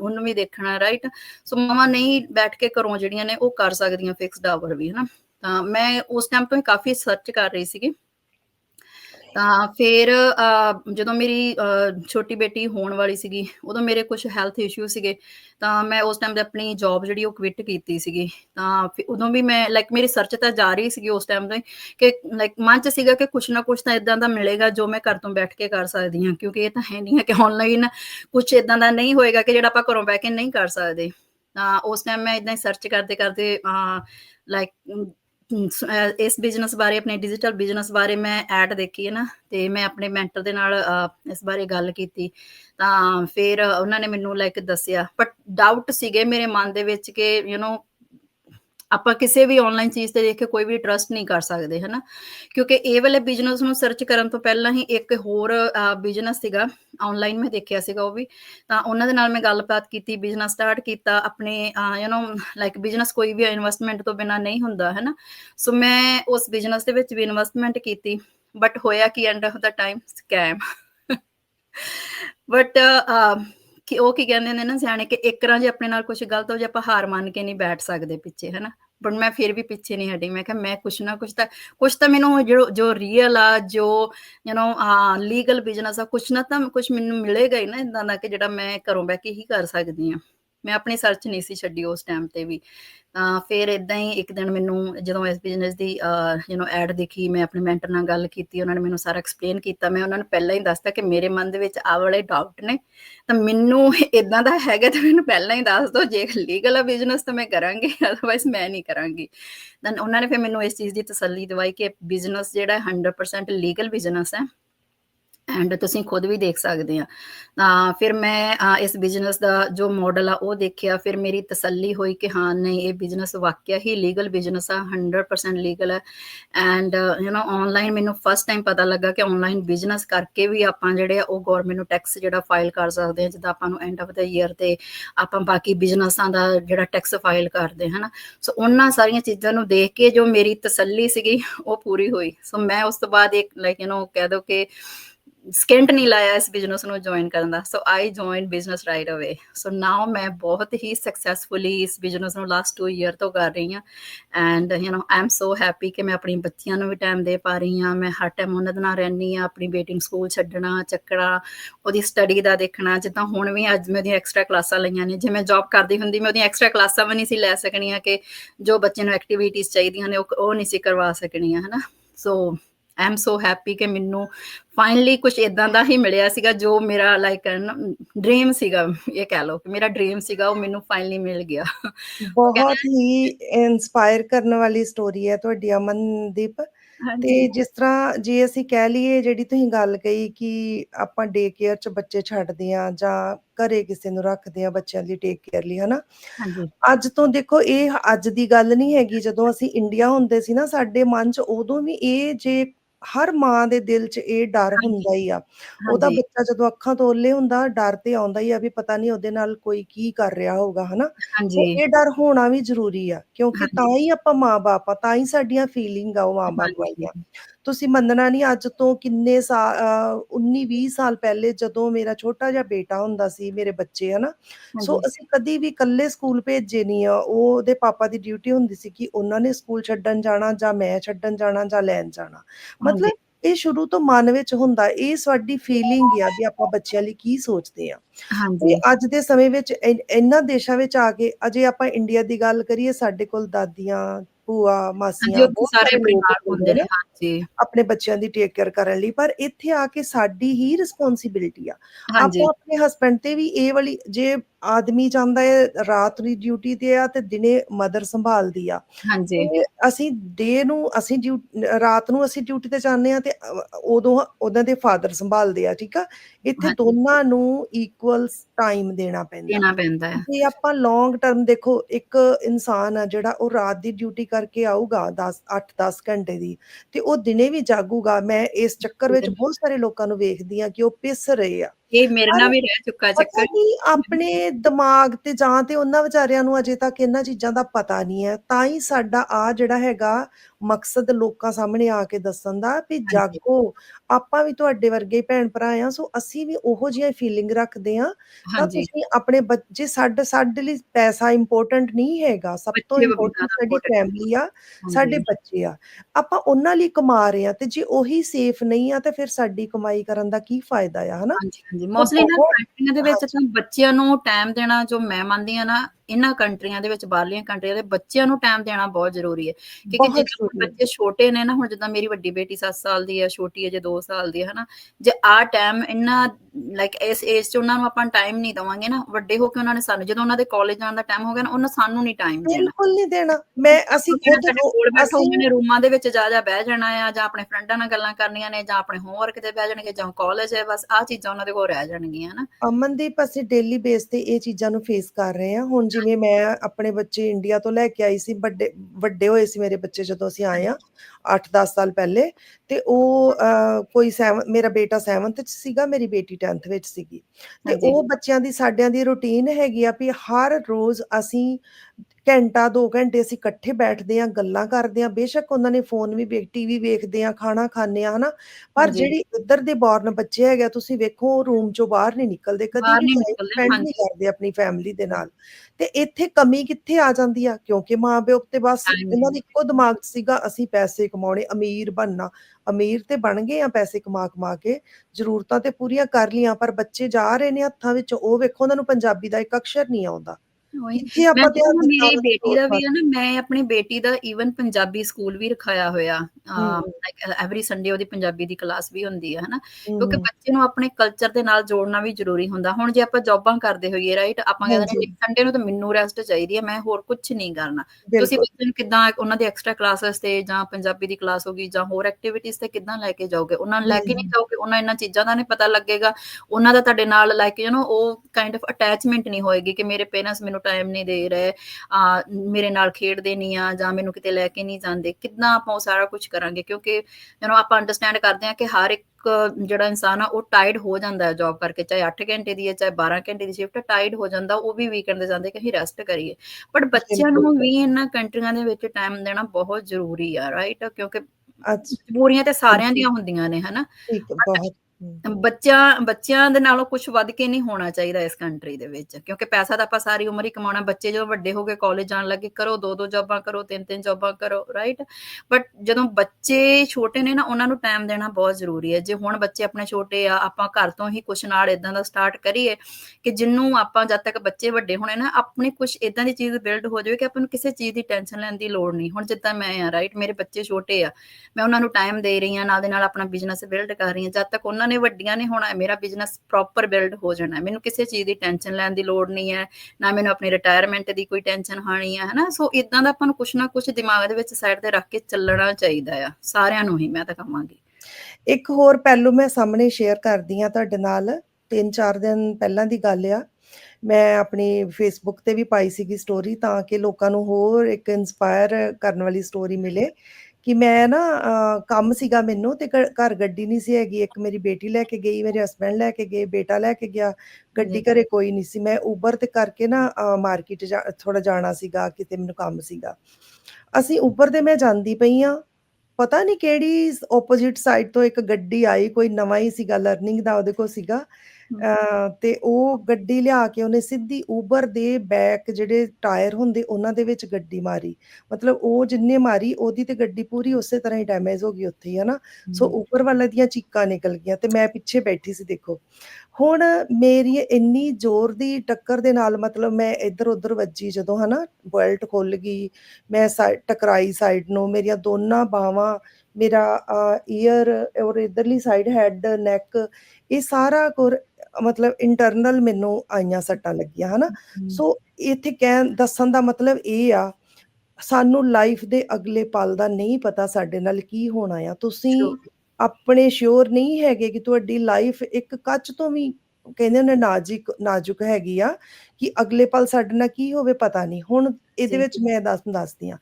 ਉਹਨੂੰ ਵੀ ਦੇਖਣਾ ਰਾਈਟ ਸੋ ਮਾਵਾਂ ਨਹੀਂ ਬੈਠ ਕੇ ਘਰੋਂ ਜਿਹੜੀਆਂ ਨੇ ਉਹ ਕਰ ਸਕਦੀਆਂ ਫਿਕਸਡ ਆਵਰ ਵੀ, ਹਨਾ। ਤਾਂ ਮੈਂ ਉਸ ਟਾਈਮ ਤੋਂ ਹੀ ਕਾਫੀ ਸਰਚ ਕਰ ਰਹੀ ਸੀਗੀ। ਤਾਂ ਫਿਰ ਜਦੋਂ ਮੇਰੀ ਛੋਟੀ ਬੇਟੀ ਹੋਣ ਵਾਲੀ ਸੀਗੀ, ਉਦੋਂ ਮੇਰੇ ਕੁਝ ਹੈਲਥ ਇਸ਼ੂ ਸੀਗੇ, ਤਾਂ ਮੈਂ ਉਸ ਟਾਈਮ ਤੇ ਆਪਣੀ ਜੌਬ ਜਿਹੜੀ ਉਹ ਕੁਇਟ ਕੀਤੀ ਸੀਗੀ। ਤਾਂ ਉਦੋਂ ਵੀ ਮੈਂ ਲਾਈਕ ਮੇਰੀ ਸਰਚ ਤਾਂ ਜਾਰੀ ਸੀਗੀ ਉਸ ਟਾਈਮ ਤੋਂ ਕਿ ਲਾਈਕ ਮਨ ਚ ਸੀਗਾ ਕਿ ਕੁਛ ਨਾ ਕੁਛ ਤਾਂ ਇਦਾਂ ਦਾ ਮਿਲੇਗਾ ਜੋ ਮੈਂ ਘਰ ਤੋਂ ਬੈਠ ਕੇ ਕਰ ਸਕਦੀ ਹਾਂ, ਕਿਉਂਕਿ ਇਹ ਤਾਂ ਹੈ ਨਹੀਂ ਹੈ ਕਿ ਆਨਲਾਈਨ ਕੁਛ ਇਦਾਂ ਦਾ ਨਹੀਂ ਹੋਏਗਾ ਕਿ ਜਿਹੜਾ ਆਪਾਂ ਘਰੋਂ ਬਹਿ ਕੇ ਨਹੀਂ ਕਰ ਸਕਦੇ। ਤਾਂ ਉਸ ਟਾਈਮ ਮੈਂ ਇਦਾਂ ਹੀ ਸਰਚ ਕਰਦੇ ਕਰਦੇ ਲਾਈਕ ਇਸ ਬਿਜ਼ਨਸ ਬਾਰੇ, ਆਪਣੇ ਡਿਜੀਟਲ ਬਿਜ਼ਨਸ ਬਾਰੇ ਮੈਂ ਐਡ ਦੇਖੀ ਹੈ ਨਾ, ਤੇ ਮੈਂ ਆਪਣੇ ਮੈਂਟਰ ਦੇ ਨਾਲ ਇਸ ਬਾਰੇ ਗੱਲ ਕੀਤੀ। ਤਾਂ ਫਿਰ ਉਹਨਾਂ ਨੇ ਮੈਨੂੰ ਲਾਈਕ ਦੱਸਿਆ। ਬਟ ਡਾਊਟ ਸੀਗੇ ਮੇਰੇ ਮਨ ਦੇ ਵਿੱਚ ਕਿ ਯੂ نو ਆਪਾਂ ਕਿਸੇ ਵੀ ਆਨਲਾਈਨ ਚੀਜ਼ ਤੇ ਦੇਖ ਕੇ ਕੋਈ ਵੀ ਟਰਸਟ ਨਹੀਂ ਕਰ ਸਕਦੇ, ਹਨਾ? ਕਿਉਂਕਿ ਇਹ ਵਾਲੇ ਬਿਜ਼ਨਸ ਨੂੰ ਸਰਚ ਕਰਨ ਤੋਂ ਪਹਿਲਾਂ ਹੀ ਇੱਕ ਹੋਰ ਬਿਜ਼ਨਸ ਸੀਗਾ ਆਨਲਾਈਨ ਮੈਂ ਦੇਖਿਆ ਸੀਗਾ ਉਹ ਵੀ। ਤਾਂ ਉਹਨਾਂ ਦੇ ਨਾਲ ਮੈਂ ਗੱਲਬਾਤ ਕੀਤੀ ਬਿਜ਼ਨਸ ਸਟਾਰਟ ਕੀਤਾ, ਆਪਣੇ ਯੂ نو ਲਾਈਕ ਬਿਜ਼ਨਸ ਕੋਈ ਵੀ ਇਨਵੈਸਟਮੈਂਟ ਤੋਂ ਬਿਨਾ ਨਹੀਂ ਹੁੰਦਾ ਹੈ ਨਾ ਸੋ ਮੈਂ ਉਸ ਬਿਜ਼ਨਸ ਦੇ ਵਿੱਚ ਵੀ ਇਨਵੈਸਟਮੈਂਟ ਕੀਤੀ ਬਟ ਹੋਇਆ ਕਿ ਐਂਡ ਆਫ ਦਾ ਟਾਈਮ ਸਕੈਮ ਬਟ ਕਿ ਉਹ ਕੀ ਕਹਿੰਦੇ ਨੇ ਨਾ ਸਿਆਣੇ ਕਿ ਇੱਕ ਰਾਂ ਜੇ ਆਪਣੇ ਨਾਲ ਕੁਝ ਗਲਤ ਹੋ ਜੇ ਆਪਾਂ ਹਾਰ ਮੰਨ ਕੇ ਨਹੀਂ ਬੈਠ ਸਕਦੇ ਪਿੱਛੇ, ਹਨਾ? ਪਰ ਮੈਂ ਫਿਰ ਵੀ ਪਿੱਛੇ ਨਹੀਂ ਹਟੀ। ਮੈਂ ਕਿਹਾ ਮੈਂ ਕੁਛ ਨਾ ਕੁਛ ਤਾਂ ਕੁਛ ਤਾਂ ਮੈਨੂੰ ਜੋ ਜੋ ਰੀਅਲ ਆ, ਜੋ ਯੂ نو ਲੀਗਲ ਬਿਜ਼ਨਸ ਆ, ਕੁਛ ਨਾ ਤਾਂ ਕੁਛ ਮੈਨੂੰ ਮਿਲੇਗਾ ਹੀ ਨਾ ਇਦਾਂ ਦਾ ਕਿ ਜਿਹੜਾ ਮੈਂ ਘਰੋਂ ਬਹਿ ਕੇ ਹੀ ਕਰ ਸਕਦੀ ਆ ਮੈਂ ਆਪਣੀ ਸਰਚ ਨਹੀਂ ਸੀ ਛੱਡੀ ਉਸ ਟਾਈਮ ਤੇ ਵੀ। ਤਾਂ ਫਿਰ ਇਦਾਂ ਹੀ ਇੱਕ ਦਿਨ ਮੈਨੂੰ ਜਦੋਂ ਇਸ ਬਿਜ਼ਨਸ ਦੀ ਯੂ نو ਐਡ ਦੇਖੀ, ਮੈਂ ਆਪਣੇ ਮੈਂਟਰ ਨਾਲ ਗੱਲ ਕੀਤੀ, ਉਹਨਾਂ ਨੇ ਮੈਨੂੰ ਸਾਰਾ ਐਕਸਪਲੇਨ ਕੀਤਾ। ਮੈਂ ਉਹਨਾਂ ਨੂੰ ਪਹਿਲਾਂ ਹੀ ਦੱਸਤਾ ਕਿ ਮੇਰੇ ਮਨ ਦੇ ਵਿੱਚ ਆ ਵਾਲੇ ਡਾਊਟ ਨੇ। ਤਾਂ ਮੈਨੂੰ ਇਦਾਂ ਦਾ ਹੈਗਾ ਤਾਂ ਮੈਨੂੰ ਪਹਿਲਾਂ ਹੀ ਦੱਸ ਦਿਓ, ਜੇ ਲੀਗਲ ਆ ਬਿਜ਼ਨਸ ਤਾਂ ਮੈਂ ਕਰਾਂਗੀ ਅਦਰਵਾਈਜ਼ ਮੈਂ ਨਹੀਂ ਕਰਾਂਗੀ। ਤਾਂ ਉਹਨਾਂ ਨੇ ਫਿਰ ਮੈਨੂੰ ਇਸ ਚੀਜ਼ ਦੀ ਤਸੱਲੀ ਦਿਵਾਈ ਕਿ ਬਿਜ਼ਨਸ ਜਿਹੜਾ 100% ਲੀਗਲ ਬਿਜ਼ਨਸ ਹੈ ਐਂਡ ਤੁਸੀਂ ਖੁਦ ਵੀ ਦੇਖ ਸਕਦੇ ਆ ਤਾਂ ਫਿਰ ਮੈਂ ਅ, ਇਸ ਬਿਜ਼ਨਸ ਦਾ ਜੋ ਮਾਡਲ ਆ ਉਹ ਦੇਖਿਆ ਫਿਰ ਮੇਰੀ ਤਸੱਲੀ ਹੋਈ ਕਿ ਹਾਂ ਨਹੀਂ ਇਹ ਬਿਜ਼ਨਸ ਵਾਕਿਆ ਹੀ ਲੀਗਲ ਬਿਜ਼ਨਸ ਆ 100% ਲੀਗਲ ਹੈ ਐਂਡ ਯੂ نو ਆਨਲਾਈਨ ਮੈਨੂੰ ਫਸਟ ਟਾਈਮ ਪਤਾ ਲੱਗਾ ਕਿ ਆਨਲਾਈਨ ਬਿਜ਼ਨਸ ਕਰਕੇ ਵੀ ਆਪਾਂ ਜਿਹੜੇ ਆ ਉਹ ਗਵਰਨਮੈਂਟ ਨੂੰ ਟੈਕਸ ਜਿਹੜਾ ਫਾਈਲ ਕਰ ਸਕਦੇ ਆ ਜਿੱਦਾਂ ਆਪਾਂ ਨੂੰ ਐਂਡ ਆਫ ਦਾ ਈਅਰ ਤੇ ਆਪਾਂ ਬਾਕੀ ਬਿਜ਼ਨਸਾਂ ਦਾ ਜਿਹੜਾ ਟੈਕਸ ਫਾਈਲ ਕਰਦੇ ਹਨਾ ਸੋ ਉਹਨਾਂ ਸਾਰੀਆਂ ਚੀਜ਼ਾਂ ਨੂੰ ਦੇਖ ਕੇ ਜੋ ਮੇਰੀ ਤਸੱਲੀ ਸੀਗੀ ਉਹ ਪੂਰੀ ਹੋਈ ਸੋ ਮੈਂ ਉਸ ਤੋਂ ਬਾਅਦ ਇੱਕ ਲਾਈਕ ਯੂ نو ਕਹਿ ਦੋ ਕਿ ਸਕਿੰਟ ਨਹੀਂ ਲਾਇਆ ਇਸ ਬਿਜ਼ਨਸ ਨੂੰ ਜੁਆਇਨ ਕਰਨ ਦਾ। So I join business right away so now ਮੈਂ ਬਹੁਤ ਹੀ ਸਕਸੈਸਫੁਲੀ ਇਸ ਬਿਜ਼ਨਸ ਨੂੰ ਲਾਸਟ 2 ਇਅਰ ਤੋਂ ਕਰ ਰਹੀ ਹਾਂ। And you know I am so happy ਕਿ ਮੈਂ ਆਪਣੀ ਬੱਚਿਆਂ ਨੂੰ ਵੀ ਟਾਈਮ ਦੇ ਪਾ ਰਹੀ ਹਾਂ। ਮੈਂ ਹਰ ਟਾਈਮ ਉਹਨਾਂ ਦੇ ਨਾਲ ਰਹਿੰਦੀ ਹਾਂ, ਆਪਣੀ ਬੇਟੀ ਨੂੰ ਸਕੂਲ ਛੱਡਣਾ, ਚੱਕਣਾ, ਉਹਦੀ ਸਟੱਡੀ ਦਾ ਦੇਖਣਾ। ਜਿੱਦਾਂ ਹੁਣ ਵੀ ਅੱਜ ਮੈਂ ਉਹਦੀਆਂ ਐਕਸਟਰਾ ਕਲਾਸਾਂ ਲਈਆਂ ਨੇ। ਜੇ ਮੈਂ ਜੌਬ ਕਰਦੀ ਹੁੰਦੀ, ਮੈਂ ਉਹਦੀਆਂ ਐਕਸਟਰਾ ਕਲਾਸਾਂ ਵੀ ਨਹੀਂ ਸੀ ਲੈ ਸਕਣੀਆਂ ਕਿ ਜੋ ਬੱਚੇ ਨੂੰ ਐਕਟੀਵਿਟੀਜ਼ ਚਾਹੀਦੀਆਂ ਨੇ, ਉਹ ਨਹੀਂ ਸੀ ਕਰਵਾ ਸਕਣੀਆਂ, ਹਨਾ? ਸੋ ਆਈ ਐਮ ਸੋ ਹੈਪੀ ਕਿ ਮੈਨੂੰ ਫਾਈਨਲੀ ਕੁਝ ਇਦਾਂ ਦਾ ਹੀ ਮਿਲਿਆ ਸੀਗਾ ਜੋ ਮੇਰਾ ਲਾਈਕ ਡ੍ਰੀਮ ਸੀਗਾ ਇਹ ਕਹਿ ਲਓ ਕਿ ਮੇਰਾ ਡ੍ਰੀਮ ਸੀਗਾ ਉਹ ਮੈਨੂੰ ਫਾਈਨਲੀ ਮਿਲ ਗਿਆ। ਬਹੁਤ ਹੀ ਇਨਸਪਾਇਰ ਕਰਨ ਵਾਲੀ ਸਟੋਰੀ ਹੈ ਤੁਹਾਡੀ ਅਮਨਦੀਪ। ਤੇ ਜਿਸ ਤਰ੍ਹਾਂ ਜੇ ਅਸੀਂ ਕਹਿ ਲਈਏ ਜਿਹੜੀ ਤੁਸੀਂ ਗੱਲ ਕਹੀ ਕਿ ਆਪਾਂ ਡੇ ਕੇਅਰ ਚ ਬੱਚੇ ਛੱਡਦੇ ਆ ਜਾਂ ਘਰੇ ਕਿਸੇ ਨੂੰ ਰੱਖਦੇ ਆ ਬੱਚਿਆਂ ਦੀ ਟੇਕ ਕੇਅਰ ਲਈ ਹਨਾ? ਅੱਜ ਤੋਂ ਦੇਖੋ ਇਹ ਅੱਜ ਦੀ ਗੱਲ ਨਹੀਂ ਹੈਗੀ। ਜਦੋਂ ਅਸੀਂ ਇੰਡੀਆ ਹੁੰਦੇ ਸੀ ਨਾ ਸਾਡੇ ਮਨ 'ਚ ਉਦੋਂ ਵੀ ਇਹ ਜੇ ਹਰ ਮਾਂ ਦੇ ਦਿਲ 'ਚ ਇਹ ਡਰ ਹਾਂਜੀ। ਹੁੰਦਾ ਹੀ ਆ। ਉਹਦਾ ਹਾਂਜੀ। ਬੱਚਾ ਜਦੋਂ ਅੱਖਾਂ ਤੋਂ ਓਲੇ ਹੁੰਦਾ ਡਰ ਤੇ ਆਉਂਦਾ ਹੀ ਆ ਵੀ ਪਤਾ ਨਹੀਂ ਉਹਦੇ ਨਾਲ ਕੋਈ ਕੀ ਕਰ ਰਿਹਾ ਹੋਊਗਾ ਹਨਾ? ਤੇ ਹਾਂਜੀ। ਇਹ ਡਰ ਹੋਣਾ ਵੀ ਜ਼ਰੂਰੀ ਆ ਕਿਉਂਕਿ ਹਾਂਜੀ। ਤਾਂ ਹੀ ਆਪਾਂ ਮਾਂ-ਬਾਪ ਆ ਤਾਂ ਹੀ ਸਾਡੀਆਂ ਫੀਲਿੰਗ ਆ ਉਹ ਮਾਂ-ਬਾਪ ਹਾਂਜੀ। ਵਾਲੀਆਂ। ਤੁਸੀਂ ਮੰਨਣਾ ਨਹੀਂ ਅੱਜ ਤੋਂ ਕਿੰਨੇ ਸਾਲ 19-20 ਸਾਲ ਪਹਿਲੇ ਜਦੋਂ ਮੇਰਾ ਛੋਟਾ ਜਿਹਾ ਬੇਟਾ ਹੁੰਦਾ ਸੀ ਮੇਰੇ ਬੱਚੇ ਹਨਾ? ਸੋ ਅਸੀਂ ਕਦੀ ਵੀ ਇਕੱਲੇ ਸਕੂਲ ਭੇਜੇ ਨਹੀਂ ਆ। ਉਹ ਉਹਦੇ ਪਾਪਾ ਦੀ ਡਿਊਟੀ ਹੁੰਦੀ ਸੀ ਕਿ ਉਹਨਾਂ ਨੇ ਸਕੂਲ ਛੱਡਣ ਜਾਣਾ ਜਾਂ ਮੈਂ ਛੱਡਣ ਜਾਣਾ ਜਾਂ ਲੈਣ ਜਾਣਾ। ਮਤਲਬ ਇਹ ਸ਼ੁਰੂ ਤੋਂ ਮਨ ਵਿੱਚ ਹੁੰਦਾ ਇਹ ਸਾਡੀ ਫੀਲਿੰਗ ਆ ਵੀ ਆਪਾਂ ਬੱਚਿਆਂ ਲਈ ਕੀ ਸੋਚਦੇ ਆ। ਹਾਂਜੀ। ਅੱਜ ਦੇ ਸਮੇਂ ਵਿੱਚ ਇਨ- ਇਹਨਾਂ ਦੇਸ਼ਾਂ ਵਿੱਚ ਆ ਕੇ ਅਜੇ ਆਪਾਂ ਇੰਡੀਆ ਦੀ ਗੱਲ ਕਰੀਏ ਸਾਡੇ ਕੋਲ ਦਾਦੀਆਂ ਭੂਆ ਹਾਂਜੀ ਮਾਸੀਆਂ ਉੱਥੇ ਬਹੁਤ ਸਾਰੇ ਲੋਕ ਪਰਿਵਾਰ ਹੁੰਦੇ ਹੁੰਦੇ ਨੇ ਨੇ ਹਾਂਜੀ। ਆਪਣੇ ਬੱਚਿਆਂ ਦੀ ਟੇਕ ਕੇਅਰ ਕਰਨ ਲਈ ਪਰ ਇੱਥੇ ਆ ਕੇ ਸਾਡੀ ਹੀ ਰਿਸਪੌਂਸਿਬਿਲਟੀ ਆ। ਹਾਂਜੀ। ਆਪਾਂ ਆਪਣੇ ਹਸਬੰਡ ਤੇ ਵੀ ਇਹ ਵਾਲੀ ਜੇ ਆਦਮੀ ਜਾਂਦਾ ਹੈ ਰਾਤ ਦੀ ਡਿਊਟੀ ਤੇ ਆ ਤੇ ਦਿਨੇ ਮਦਰ ਸੰਭਾਲਦੀ ਆ। ਹਾਂਜੀ। ਤੇ ਅਸੀਂ ਡੇ ਨੂੰ ਅਸੀਂ ਡਿਊ- ਰਾਤ ਨੂੰ ਅਸੀਂ ਡਿਊਟੀ ਤੇ ਜਾਂਦੇ ਆ ਤੇ ਅ, ਉਦੋਂ ਉਹਨਾਂ ਦੇ ਫਾਦਰ ਸੰਭਾਲਦੇ ਆ ਠੀਕ ਆ? ਇੱਥੇ ਹਾਂਜੀ। ਦੋਨਾਂ ਨੂੰ ਇਕੁਅਲ ਟਾਈਮ ਦੇਣਾ ਪੈਂਦਾ। ਦੇਣਾ ਪੈਂਦਾ ਹੈ। ਜੇ ਆਪਾਂ ਲੌਂਗ ਟਰਮ ਦੇਖੋ ਇੱਕ ਇਨਸਾਨ ਆ ਜਿਹੜਾ ਉਹ ਰਾਤ ਦੀ ਡਿਊਟੀ ਕਰਕੇ ਆਊਗਾ 10 8-10 ਘੰਟੇ ਦੀ ਤੇ ਉਹ ਦਿਨੇ ਵੀ ਜਾਗੂਗਾ। ਮੈਂ ਇਸ ਚੱਕਰ ਵਿੱਚ ਬਹੁਤ ਸਾਰੇ ਲੋਕਾਂ ਨੂੰ ਵੇਖਦੀ ਆ ਕਿ ਉਹ ਪਿਸ ਰਹੇ ਆ। ਇਹ ਮੇਰੇ ਨਾਲ ਵੀ ਰਹਿ ਚੁੱਕਾ ਚੱਕਰ। ਆਪਣੇ ਦਿਮਾਗ ਤੇ ਜਾਂ ਤੇ ਉਹਨਾਂ ਵਿਚਾਰਿਆਂ ਨੂੰ ਅਜੇ ਤੱਕ ਇਹਨਾਂ ਚੀਜ਼ਾਂ ਦਾ ਪਤਾ ਨਹੀਂ ਹੈ ਤਾਂ ਹੀ ਸਾਡਾ ਆ ਜਿਹੜਾ ਹੈਗਾ ਮਕਸਦ ਲੋਕਾਂ ਸਾਹਮਣੇ ਆ ਕੇ ਦੱਸਣ ਦਾ ਵੀ। ਜਾਗੋ ਆਪਾਂ ਵੀ ਤੁਹਾਡੇ ਵਰਗੇ ਭੈਣ ਭਰਾ ਆ ਸੋ ਅਸੀਂ ਵੀ ਉਹੋ ਜਿਹੀਆਂ ਫੀਲਿੰਗ ਰੱਖਦੇ ਆ ਤਾਂ। ਤੁਸੀਂ ਆਪਣੇ ਬੱਚੇ ਸਾਡੇ ਸਾਡੇ ਲਈ ਪੈਸਾ ਇੰਪੋਰਟੈਂਟ ਨਹੀਂ ਹੈਗਾ ਸਭ ਤੋਂ ਇੰਪੋਰਟੈਂਟ ਸਾਡੀ ਫੈਮਿਲੀ ਆ ਸਾਡੇ। ਬੱਚੇ ਆ ਆਪਾਂ ਉਹਨਾਂ ਲਈ ਕਮਾ ਰਹੇ ਆ ਤੇ ਜੇ ਉਹੀ ਸੇਫ ਨਹੀਂ ਆ ਤੇ ਫਿਰ ਸਾਡੀ ਕਮਾਈ ਕਰਨ ਦਾ ਕੀ ਫਾਇਦਾ ਆ ਹਨਾ ਹਾਂਜੀ, ਮੋਸਟਲੀ ਨਾ ਬਹੁਤ ਕੰਟਰੀਆਂ ਦੇ ਵਿੱਚ। ਤਾਂ ਬੱਚਿਆਂ ਨੂੰ ਟਾਈਮ ਦੇਣਾ ਜੋ ਮੈਂ ਮੰਨਦੀ ਆ ਨਾ ਇਹਨਾਂ ਕੰਟਰੀਆਂ ਦੇ ਵਿੱਚ ਬਾਹਰਲੀਆਂ ਕੰਟਰੀਆਂ ਦੇ ਬੱਚਿਆਂ ਨੂੰ ਟਾਈਮ ਦੇਣਾ ਬਹੁਤ ਜ਼ਰੂਰੀ ਹੈ। ਕਿਉਂਕਿ ਹੈ। ਬੱਚੇ ਛੋਟੇ ਨੇ ਨਾ ਹੁਣ ਜਿੱਦਾਂ ਮੇਰੀ ਵੱਡੀ ਬੇਟੀ 7 ਸਾਲ ਦੀ ਹੈ ਛੋਟੀ ਅਜੇ 2 ਸਾਲ ਦੀ ਹੈ ਹਨਾ। ਜੇ ਆ ਟਾਈਮ ਇੰਨਾ ਲਾਈਕ ਇਸ ਏਜ 'ਚ ਉਹਨਾਂ ਨੂੰ ਆਪਾਂ ਟਾਈਮ ਨਹੀਂ ਦਵਾਂਗੇ ਨਾ ਵੱਡੇ ਹੋ ਕੇ ਉਹਨਾਂ ਨੇ ਸਾਨੂੰ ਜਦੋਂ ਉਹਨਾਂ ਦੇ ਕਾਲਜ ਜਾਣ ਦਾ ਟਾਈਮ ਹੋ ਗਿਆ ਨਾ ਉਹਨਾਂ ਸਾਨੂੰ ਨਹੀਂ ਟਾਈਮ ਦੇਣਾ। ਬਿਲਕੁਲ ਨਹੀਂ ਦੇਣਾ। ਮੈਂ ਅਸੀਂ ਖੁਦ ਅਸੀਂ ਨੇ ਰੂਮਾਂ ਦੇ ਵਿੱਚ ਜਾ ਜਾ ਬਹਿ ਜਾਣਾ ਆ ਜਾਂ ਆਪਣੇ ਫਰੈਂਡਾਂ ਨਾਲ ਗੱਲਾਂ ਕਰਨੀਆਂ ਨੇ ਜਾਂ ਆਪਣੇ ਹੋਮਵਰਕ ਤੇ ਬਹਿ ਜਾਣਗੇ ਜਾਂ ਕਾਲਜ ਹੈ ਬਸ ਆ ਚੀਜ਼ਾਂ ਉਹਨਾਂ ਦੇ ਕੋਲ ਰਹਿ ਜਾਣਗੀਆਂ ਨਾ ਅਮਨਦੀਪ ਅਸੀਂ ਡੇਲੀ ਬੇਸ ਤੇ ਇਹ ਚੀਜ਼ਾਂ ਨੂੰ ਫੇਸ ਕਰ ਰਹੇ ਹਾਂ। ਹੁਣ ਜਿਵੇਂ ਮੈਂ ਆਪਣੇ ਬੱਚੇ ਇੰਡੀਆ ਤੋਂ ਲੈ ਕੇ ਆਈ ਸੀ ਵੱਡੇ ਵੱਡੇ ਹੋਏ ਸੀ ਮੇਰੇ ਬੱਚੇ ਜਦੋਂ ਅਸੀਂ ਆਏ ਆ 8-10 ਸਾਲ ਪਹਿਲੇ ਤੇ ਉਹ ਕੋਈ 7 ਮੇਰਾ ਬੇਟਾ 7th ਚ ਸੀਗਾ ਮੇਰੀ ਬੇਟੀ 10th ਵਿੱਚ ਸੀਗੀ ਤੇ। ਉਹ ਬੱਚਿਆਂ ਦੀ ਸਾਡਿਆਂ ਦੀ ਰੁਟੀਨ ਹੈਗੀ ਆ ਵੀ ਹਰ ਰੋਜ਼ ਅਸੀਂ ਘੰਟਾ 2 ਘੰਟੇ ਅਸੀਂ ਇਕੱਠੇ ਬੈਠਦੇ ਆ ਗੱਲਾਂ ਕਰਦੇ ਆ ਬੇਸ਼ੱਕ ਉਹਨਾਂ ਨੇ ਫੋਨ ਵੀ ਵੇਖ ਟੀਵੀ ਵੇਖਦੇ ਆ ਖਾਣਾ ਖਾਂਦੇ ਆ ਹਨਾ? ਪਰ। ਜਿਹੜੀ ਇੱਧਰ ਦੇ ਬੌਰਨ ਬੱਚੇ ਹੈਗੇ ਆ, ਤੁਸੀਂ ਵੇਖੋ ਰੂਮ ਚੋਂ ਬਾਹਰ ਨਹੀਂ ਨਿਕਲਦੇ ਕਦੀ ਬਾਹਰ ਵੀ ਨਹੀਂ ਟਾਈਮ ਨਿਕਲਦੇ, ਸਪੈਂਡ ਨਹੀਂ ਕਰਦੇ ਆਪਣੀ ਫੈਮਿਲੀ ਦੇ ਨਾਲ। ਤੇ ਇੱਥੇ ਕਮੀ ਕਿੱਥੇ ਆ ਜਾਂਦੀ ਆ? ਕਿਉਂਕਿ ਮਾਂ-ਪਿਓ ਤੇ ਬਸ। ਇਹਨਾਂ ਦੇ ਇੱਕੋ ਦਿਮਾਗ 'ਚ ਸੀਗਾ ਅਸੀਂ ਪੈਸੇ ਕਮਾਉਣੇ ਅਮੀਰ ਬਣਨਾ। ਅਮੀਰ ਤੇ ਬਣ ਗਏ ਆ ਪੈਸੇ ਕਮਾ ਕਮਾ ਕੇ ਜ਼ਰੂਰਤਾਂ ਤੇ ਪੂਰੀਆਂ ਕਰ ਲੀਆਂ ਪਰ ਬੱਚੇ ਜਾ ਰਹੇ ਨੇ ਹੱਥਾਂ ਵਿੱਚ ਉਹ ਵੇਖੋ ਉਹਨਾਂ ਨੂੰ ਪੰਜਾਬੀ ਦਾ ਇੱਕ ਅਕਸ਼ਰ ਨਹੀਂ ਆਉਂਦਾ। ਮੈਂ ਆਪਾਂ ਤਾਂ ਧਿਆਨ ਮੇਰੀ ਬੇਟੀ ਦਾ ਵੀ ਹੈ ਨਾ ਮੈਂ ਆਪਣੀ ਬੇਟੀ ਦਾ ਈਵਨ ਪੰਜਾਬੀ ਸਕੂਲ ਵੀ ਰਖਾਇਆ ਹੋਇਆ। ਐਵਰੀ ਸੰਡੇ ਉਹਦੀ ਪੰਜਾਬੀ ਦੀ ਕਲਾਸ ਵੀ ਹੁੰਦੀ ਹੈ ਹਨਾ? ਕਿਉਂਕਿ। ਬੱਚੇ ਨੂੰ ਆਪਣੇ ਕਲਚਰ ਦੇ ਨਾਲ ਜੋੜਨਾ ਵੀ ਜ਼ਰੂਰੀ ਹੁੰਦਾ। ਹੁਣ ਜੇ ਆਪਾਂ ਜੌਬਾਂ ਕਰਦੇ ਹੋਈਏ ਰਾਈਟ ਆਪਾਂ ਕਹਿੰਦੇ। ਨੇ ਸੰਡੇ ਨੂੰ ਤਾਂ ਮੈਨੂੰ ਰੈਸਟ ਚਾਹੀਦੀ ਹੈ ਮੈਂ ਹੋਰ ਕੁਝ ਨਹੀਂ ਕਰਨਾ। ਤੁਸੀਂ ਬੱਚੇ ਨੂੰ ਕਿੱਦਾਂ ਉਹਨਾਂ ਦੇ ਐਕਸਟਰਾ ਕਲਾਸਿਸ ਤੇ ਜਾਂ ਪੰਜਾਬੀ ਦੀ ਕਲਾਸ ਹੋਗੀ ਜਾਂ ਹੋਰ ਐਕਟੀਵਿਟੀਜ਼ ਤੇ ਕਿੱਦਾਂ ਲੈ ਕੇ ਜਾਓਗੇ? ਉਹਨਾਂ ਨੂੰ ਲੈ ਕੇ ਨਹੀਂ। ਜਾਓਗੇ ਉਹਨਾਂ ਇਹਨਾਂ ਚੀਜ਼ਾਂ ਦਾ ਨਹੀਂ ਪਤਾ ਲੱਗੇਗਾ। ਉਹਨਾਂ ਦਾ ਤੁਹਾਡੇ ਨਾਲ ਲਾਈਕ ਯੂ نو ਉਹ ਕਾਈਂਡ ਆਫ ਅਟੈਚਮੈਂਟ ਨਹੀਂ ਹੋਏਗੀ ਕਿ ਮੇਰੇ ਪੇਰੈਂਟਸ ਮੈਨੂੰ ਟਾਈਮ ਨਹੀਂ ਦੇ ਰਹੇ ਆ ਮੇਰੇ ਨਾਲ ਖੇਡਦੇ ਨਹੀਂ ਆ ਜਾਂ ਮੈਨੂੰ ਕਿਤੇ ਲੈ ਕੇ ਨਹੀਂ ਜਾਂਦੇ ਕਿੱਦਾਂ ਆਪਾਂ ਉਹ ਸਾਰਾ ਕੁਝ ਕਰਾਂਗੇ? ਕਿਉਂਕਿ ਯੂ نو ਆਪਾਂ ਅੰਡਰਸਟੈਂਡ ਕਰਦੇ ਆ ਕਿ ਹਰ ਇੱਕ ਜਿਹੜਾ ਇਨਸਾਨ ਆ ਉਹ ਟਾਇਰਡ ਹੋ ਜਾਂਦਾ ਹੈ ਜੌਬ ਕਰਕੇ ਚਾਹੇ 8 ਘੰਟੇ ਦੀ ਹੈ ਚਾਹੇ 12 ਘੰਟੇ ਦੀ ਸ਼ਿਫਟ ਟਾਇਰਡ ਹੋ ਜਾਂਦਾ ਉਹ ਵੀ ਵੀਕਐਂਡ ਦੇ ਜਾਂਦੇ ਕਿ ਅਸੀਂ ਰੈਸਟ ਕਰੀਏ। ਬਟ ਬੱਚਿਆਂ ਨੂੰ। ਵੀ ਇਹਨਾਂ ਕੰਟਰੀਆਂ ਦੇ ਵਿੱਚ ਟਾਈਮ ਦੇਣਾ ਬਹੁਤ ਜ਼ਰੂਰੀ ਆ ਰਾਈਟ ਕਿਉਂਕਿ ਅੱਛਾ। ਮਜਬੂਰੀਆਂ ਤੇ ਸਾਰਿਆਂ ਦੀਆਂ ਹੁੰਦੀਆਂ ਨੇ ਹਨਾ? ਠੀਕ ਬੱਚਿਆਂ ਬੱਚਿਆਂ ਦੇ ਨਾਲੋਂ ਕੁਝ ਵੱਧ ਕੇ ਨਹੀਂ ਹੋਣਾ ਚਾਹੀਦਾ ਇਸ ਕੰਟਰੀ ਦੇ ਵਿੱਚ, ਕਿਉਂਕਿ ਪੈਸਾ ਤਾਂ ਆਪਾਂ ਸਾਰੀ ਉਮਰ ਹੀ ਕਮਾਉਣਾ, ਬੱਚੇ ਜਦੋਂ ਵੱਡੇ ਹੋ ਗਏ ਕਾਲਜ ਜਾਣ ਲੱਗੇ, ਕਰੋ, ਦੋ ਦੋ ਜੌਬਾਂ ਕਰੋ, ਤਿੰਨ ਤਿੰਨ ਜੌਬਾਂ ਕਰੋ ਰਾਈਟ ਬਟ ਜਦੋਂ ਬੱਚੇ ਛੋਟੇ ਨੇ ਨਾ, ਉਹਨਾਂ ਨੂੰ ਟਾਈਮ ਦੇਣਾ ਬਹੁਤ ਜ਼ਰੂਰੀ ਹੈ। ਜੇ ਹੁਣ ਬੱਚੇ ਆਪਣੇ ਛੋਟੇ ਆ, ਆਪਾਂ ਘਰ ਤੋਂ ਹੀ ਕੁਛ ਨਾਲ ਇਦਾਂ ਦਾ ਸਟਾਰਟ ਕਰੀਏ ਕਿ ਜਿੰਨੂੰ ਆਪਾਂ ਜਦ ਤੱਕ ਬੱਚੇ ਵੱਡੇ ਹੋਣੇ ਨਾ, ਆਪਣੀ ਕੁਛ ਇਦਾਂ ਦੀ ਚੀਜ਼ ਬਿਲਡ ਹੋ ਜਾਵੇ ਕਿ ਆਪਾਂ ਨੂੰ ਕਿਸੇ ਚੀਜ਼ ਦੀ ਟੈਨਸ਼ਨ ਲੈਣ ਦੀ ਲੋੜ ਨਹੀਂ। ਹੁਣ ਜਿੱਦਾਂ ਮੈਂ ਆ ਰਾਈਟ ਮੇਰੇ ਬੱਚੇ ਛੋਟੇ ਆ, ਮੈਂ ਉਹਨਾਂ ਨੂੰ ਟਾਈਮ ਦੇ ਰਹੀ ਹਾਂ, ਨਾਲ ਦੇ ਨਾਲ ਆਪਣਾ ਬਿਜ਼ਨਸ ਬਿਲਡ ਕਰ ਰਹੀ ਹਾਂ, ਜਦ ਤੱਕ ਉਹਨਾਂ ਨੇ, ਵੱਡੀਆਂ ਨੇ, ਹੋਣਾ ਮੇਰਾ ਬਿਜ਼ਨਸ ਪ੍ਰੋਪਰ ਬਿਲਡ ਹੋ ਜਾਣਾ ਮੈਨੂੰ ਕਿਸੇ ਚੀਜ਼ ਦੀ ਟੈਨਸ਼ਨ ਲੈਣ ਦੀ ਲੋੜ ਨਹੀਂ ਹੈ, ਨਾ ਮੈਨੂੰ ਆਪਣੀ ਰਿਟਾਇਰਮੈਂਟ ਦੀ ਕੋਈ ਟੈਨਸ਼ਨ ਹਾਣੀ ਹੈ, ਹਨਾ? ਸੋ ਇਦਾਂ ਦਾ ਆਪਾਂ ਨੂੰ ਕੁਛ ਨਾ ਕੁਛ ਦਿਮਾਗ ਦੇ ਵਿੱਚ ਸਾਈਡ ਤੇ ਰੱਖ ਕੇ ਚੱਲਣਾ ਚਾਹੀਦਾ ਆ। ਸਾਰਿਆਂ ਨੂੰ ਹੀ ਮੈਂ ਤਾਂ ਕਹਾਂਗੀ। ਇੱਕ ਹੋਰ ਪਹਿਲੂ ਮੈਂ ਸਾਹਮਣੇ ਸ਼ੇਅਰ ਕਰਦੀ ਆ ਤੁਹਾਡੇ ਨਾਲ 3-4 ਦਿਨ ਪਹਿਲਾਂ ਦੀ ਗੱਲ ਆ। ਮੈਂ ਆਪਣੀ ਫੇਸਬੁੱਕ ਤੇ ਵੀ ਪਾਈ ਸੀਗੀ ਸਟੋਰੀ ਤਾਂ ਕਿ ਲੋਕਾਂ ਨੂੰ ਹੋਰ ਇੱਕ ਇਨਸਪਾਇਰ ਕਰਨ ਵਾਲੀ ਸਟੋਰੀ ਮਿਲੇ। ਕਿ ਮੈਂ ਨਾ ਕੰਮ ਸੀਗਾ ਮੈਨੂੰ ਤੇ ਘਰ ਗੱਡੀ ਨਹੀਂ ਸੀ ਹੈਗੀ। ਇੱਕ ਮੇਰੀ ਬੇਟੀ ਲੈ ਕੇ ਗਈ ਮੇਰੇ ਹਸਬੰਡ ਲੈ ਕੇ ਗਏ ਬੇਟਾ ਲੈ ਕੇ ਗਿਆ। ਗੱਡੀ। ਘਰੇ ਕੋਈ ਨਹੀਂ ਸੀ। ਮੈਂ ਉਬਰ ਤੇ ਕਰਕੇ ਨਾ ਮਾਰਕੀਟ ਥੋੜਾ ਜਾਣਾ ਸੀਗਾ ਕਿਤੇ ਮੈਨੂੰ ਕੰਮ ਸੀਗਾ। ਅਸੀਂ ਉਬਰ ਤੇ ਮੈਂ ਜਾਂਦੀ ਪਈ ਆ। ਪਤਾ ਨਹੀਂ ਕਿਹੜੀ ਆਪੋਜ਼ਿਟ ਸਾਈਡ ਤੋਂ ਇੱਕ ਗੱਡੀ ਆਈ ਕੋਈ ਨਵਾਂ ਹੀ ਸੀਗਾ ਲਰਨਿੰਗ ਦਾ ਉਹਦੇ ਕੋਲ ਸੀਗਾ। ਤੇ ਉਹ ਗੱਡੀ ਲਿਆ ਕੇ ਉਹਨੇ ਸਿੱਧੀ ਉਬਰ ਦੇ ਬੈਕ ਜਿਹੜੇ ਟਾਇਰ ਹੁੰਦੇ ਉਹਨਾਂ ਦੇ ਵਿੱਚ ਗੱਡੀ ਮਾਰੀ। ਮਤਲਬ ਉਹ ਜਿੰਨੇ ਮਾਰੀ ਉਹਦੀ ਤੇ ਗੱਡੀ ਪੂਰੀ ਉਸੇ ਤਰ੍ਹਾਂ ਹੀ ਡੈਮੇਜ ਹੋ ਗਈ ਉੱਥੇ ਹੀ ਹੈ ਨਾ ਸੋ ਉੱਪਰ ਵਾਲੇ ਦੀਆਂ ਚੀਕਾਂ ਨਿਕਲ ਗਈਆਂ ਤੇ ਮੈਂ ਪਿੱਛੇ ਬੈਠੀ ਸੀ ਦੇਖੋ। ਹੁਣ ਮੇਰੀ ਇੰਨੀ ਜ਼ੋਰ ਦੀ ਟੱਕਰ ਦੇ ਨਾਲ ਮਤਲਬ ਮੈਂ ਇੱਧਰ ਉੱਧਰ ਵੱਜੀ ਜਦੋਂ ਹਨਾ? ਬੈਲਟ ਖੁੱਲ ਗਈ ਮੈਂ ਟਕਰਾਈ ਸਾਈਡ ਨੂੰ ਮੇਰੀਆਂ ਦੋਨਾਂ ਬਾਹਾਂ ਮੇਰਾ ਈਅਰ ਔਰ ਇਧਰਲੀ ਸਾਈਡ ਹੈਡ ਨੈਕ ਇਹ ਸਾਰਾ ਕੁਰ ਮਤਲਬ ਇੰਟਰਨਲ ਮੈਨੂੰ ਆਈਆਂ ਸੱਟਾਂ ਲੱਗੀਆਂ ਹਨਾ? ਸੋ ਇੱਥੇ ਕਹਿਣ ਦੱਸਣ ਦਾ ਮਤਲਬ ਇਹ ਆ ਸਾਨੂੰ ਲਾਈਫ ਦੇ ਅਗਲੇ ਪਲ ਦਾ ਨਹੀਂ ਪਤਾ ਸਾਡੇ ਨਾਲ ਕੀ ਹੋਣਾ ਆ। ਤੁਸੀਂ ਆਪਣੇ ਸ਼ੋਰ ਨਹੀਂ ਹੈਗੇ ਕਿ ਤੁਹਾਡੀ ਲਾਈਫ ਇੱਕ ਕੱਚ ਤੋਂ ਵੀ ਕਹਿੰਦੇ ਨੇ ਨਾਜ਼ੁਕ ਨਾਜ਼ੁਕ ਹੈਗੀ ਆ ਕਿ ਅਗਲੇ ਪਲ ਸਾਡੇ ਨਾਲ ਕੀ ਹੋਵੇ ਪਤਾ ਨਹੀਂ। ਹੁਣ ਇਹਦੇ। ਵਿੱਚ ਮੈਂ ਦੱਸ ਦੱਸਦੀ ਆ।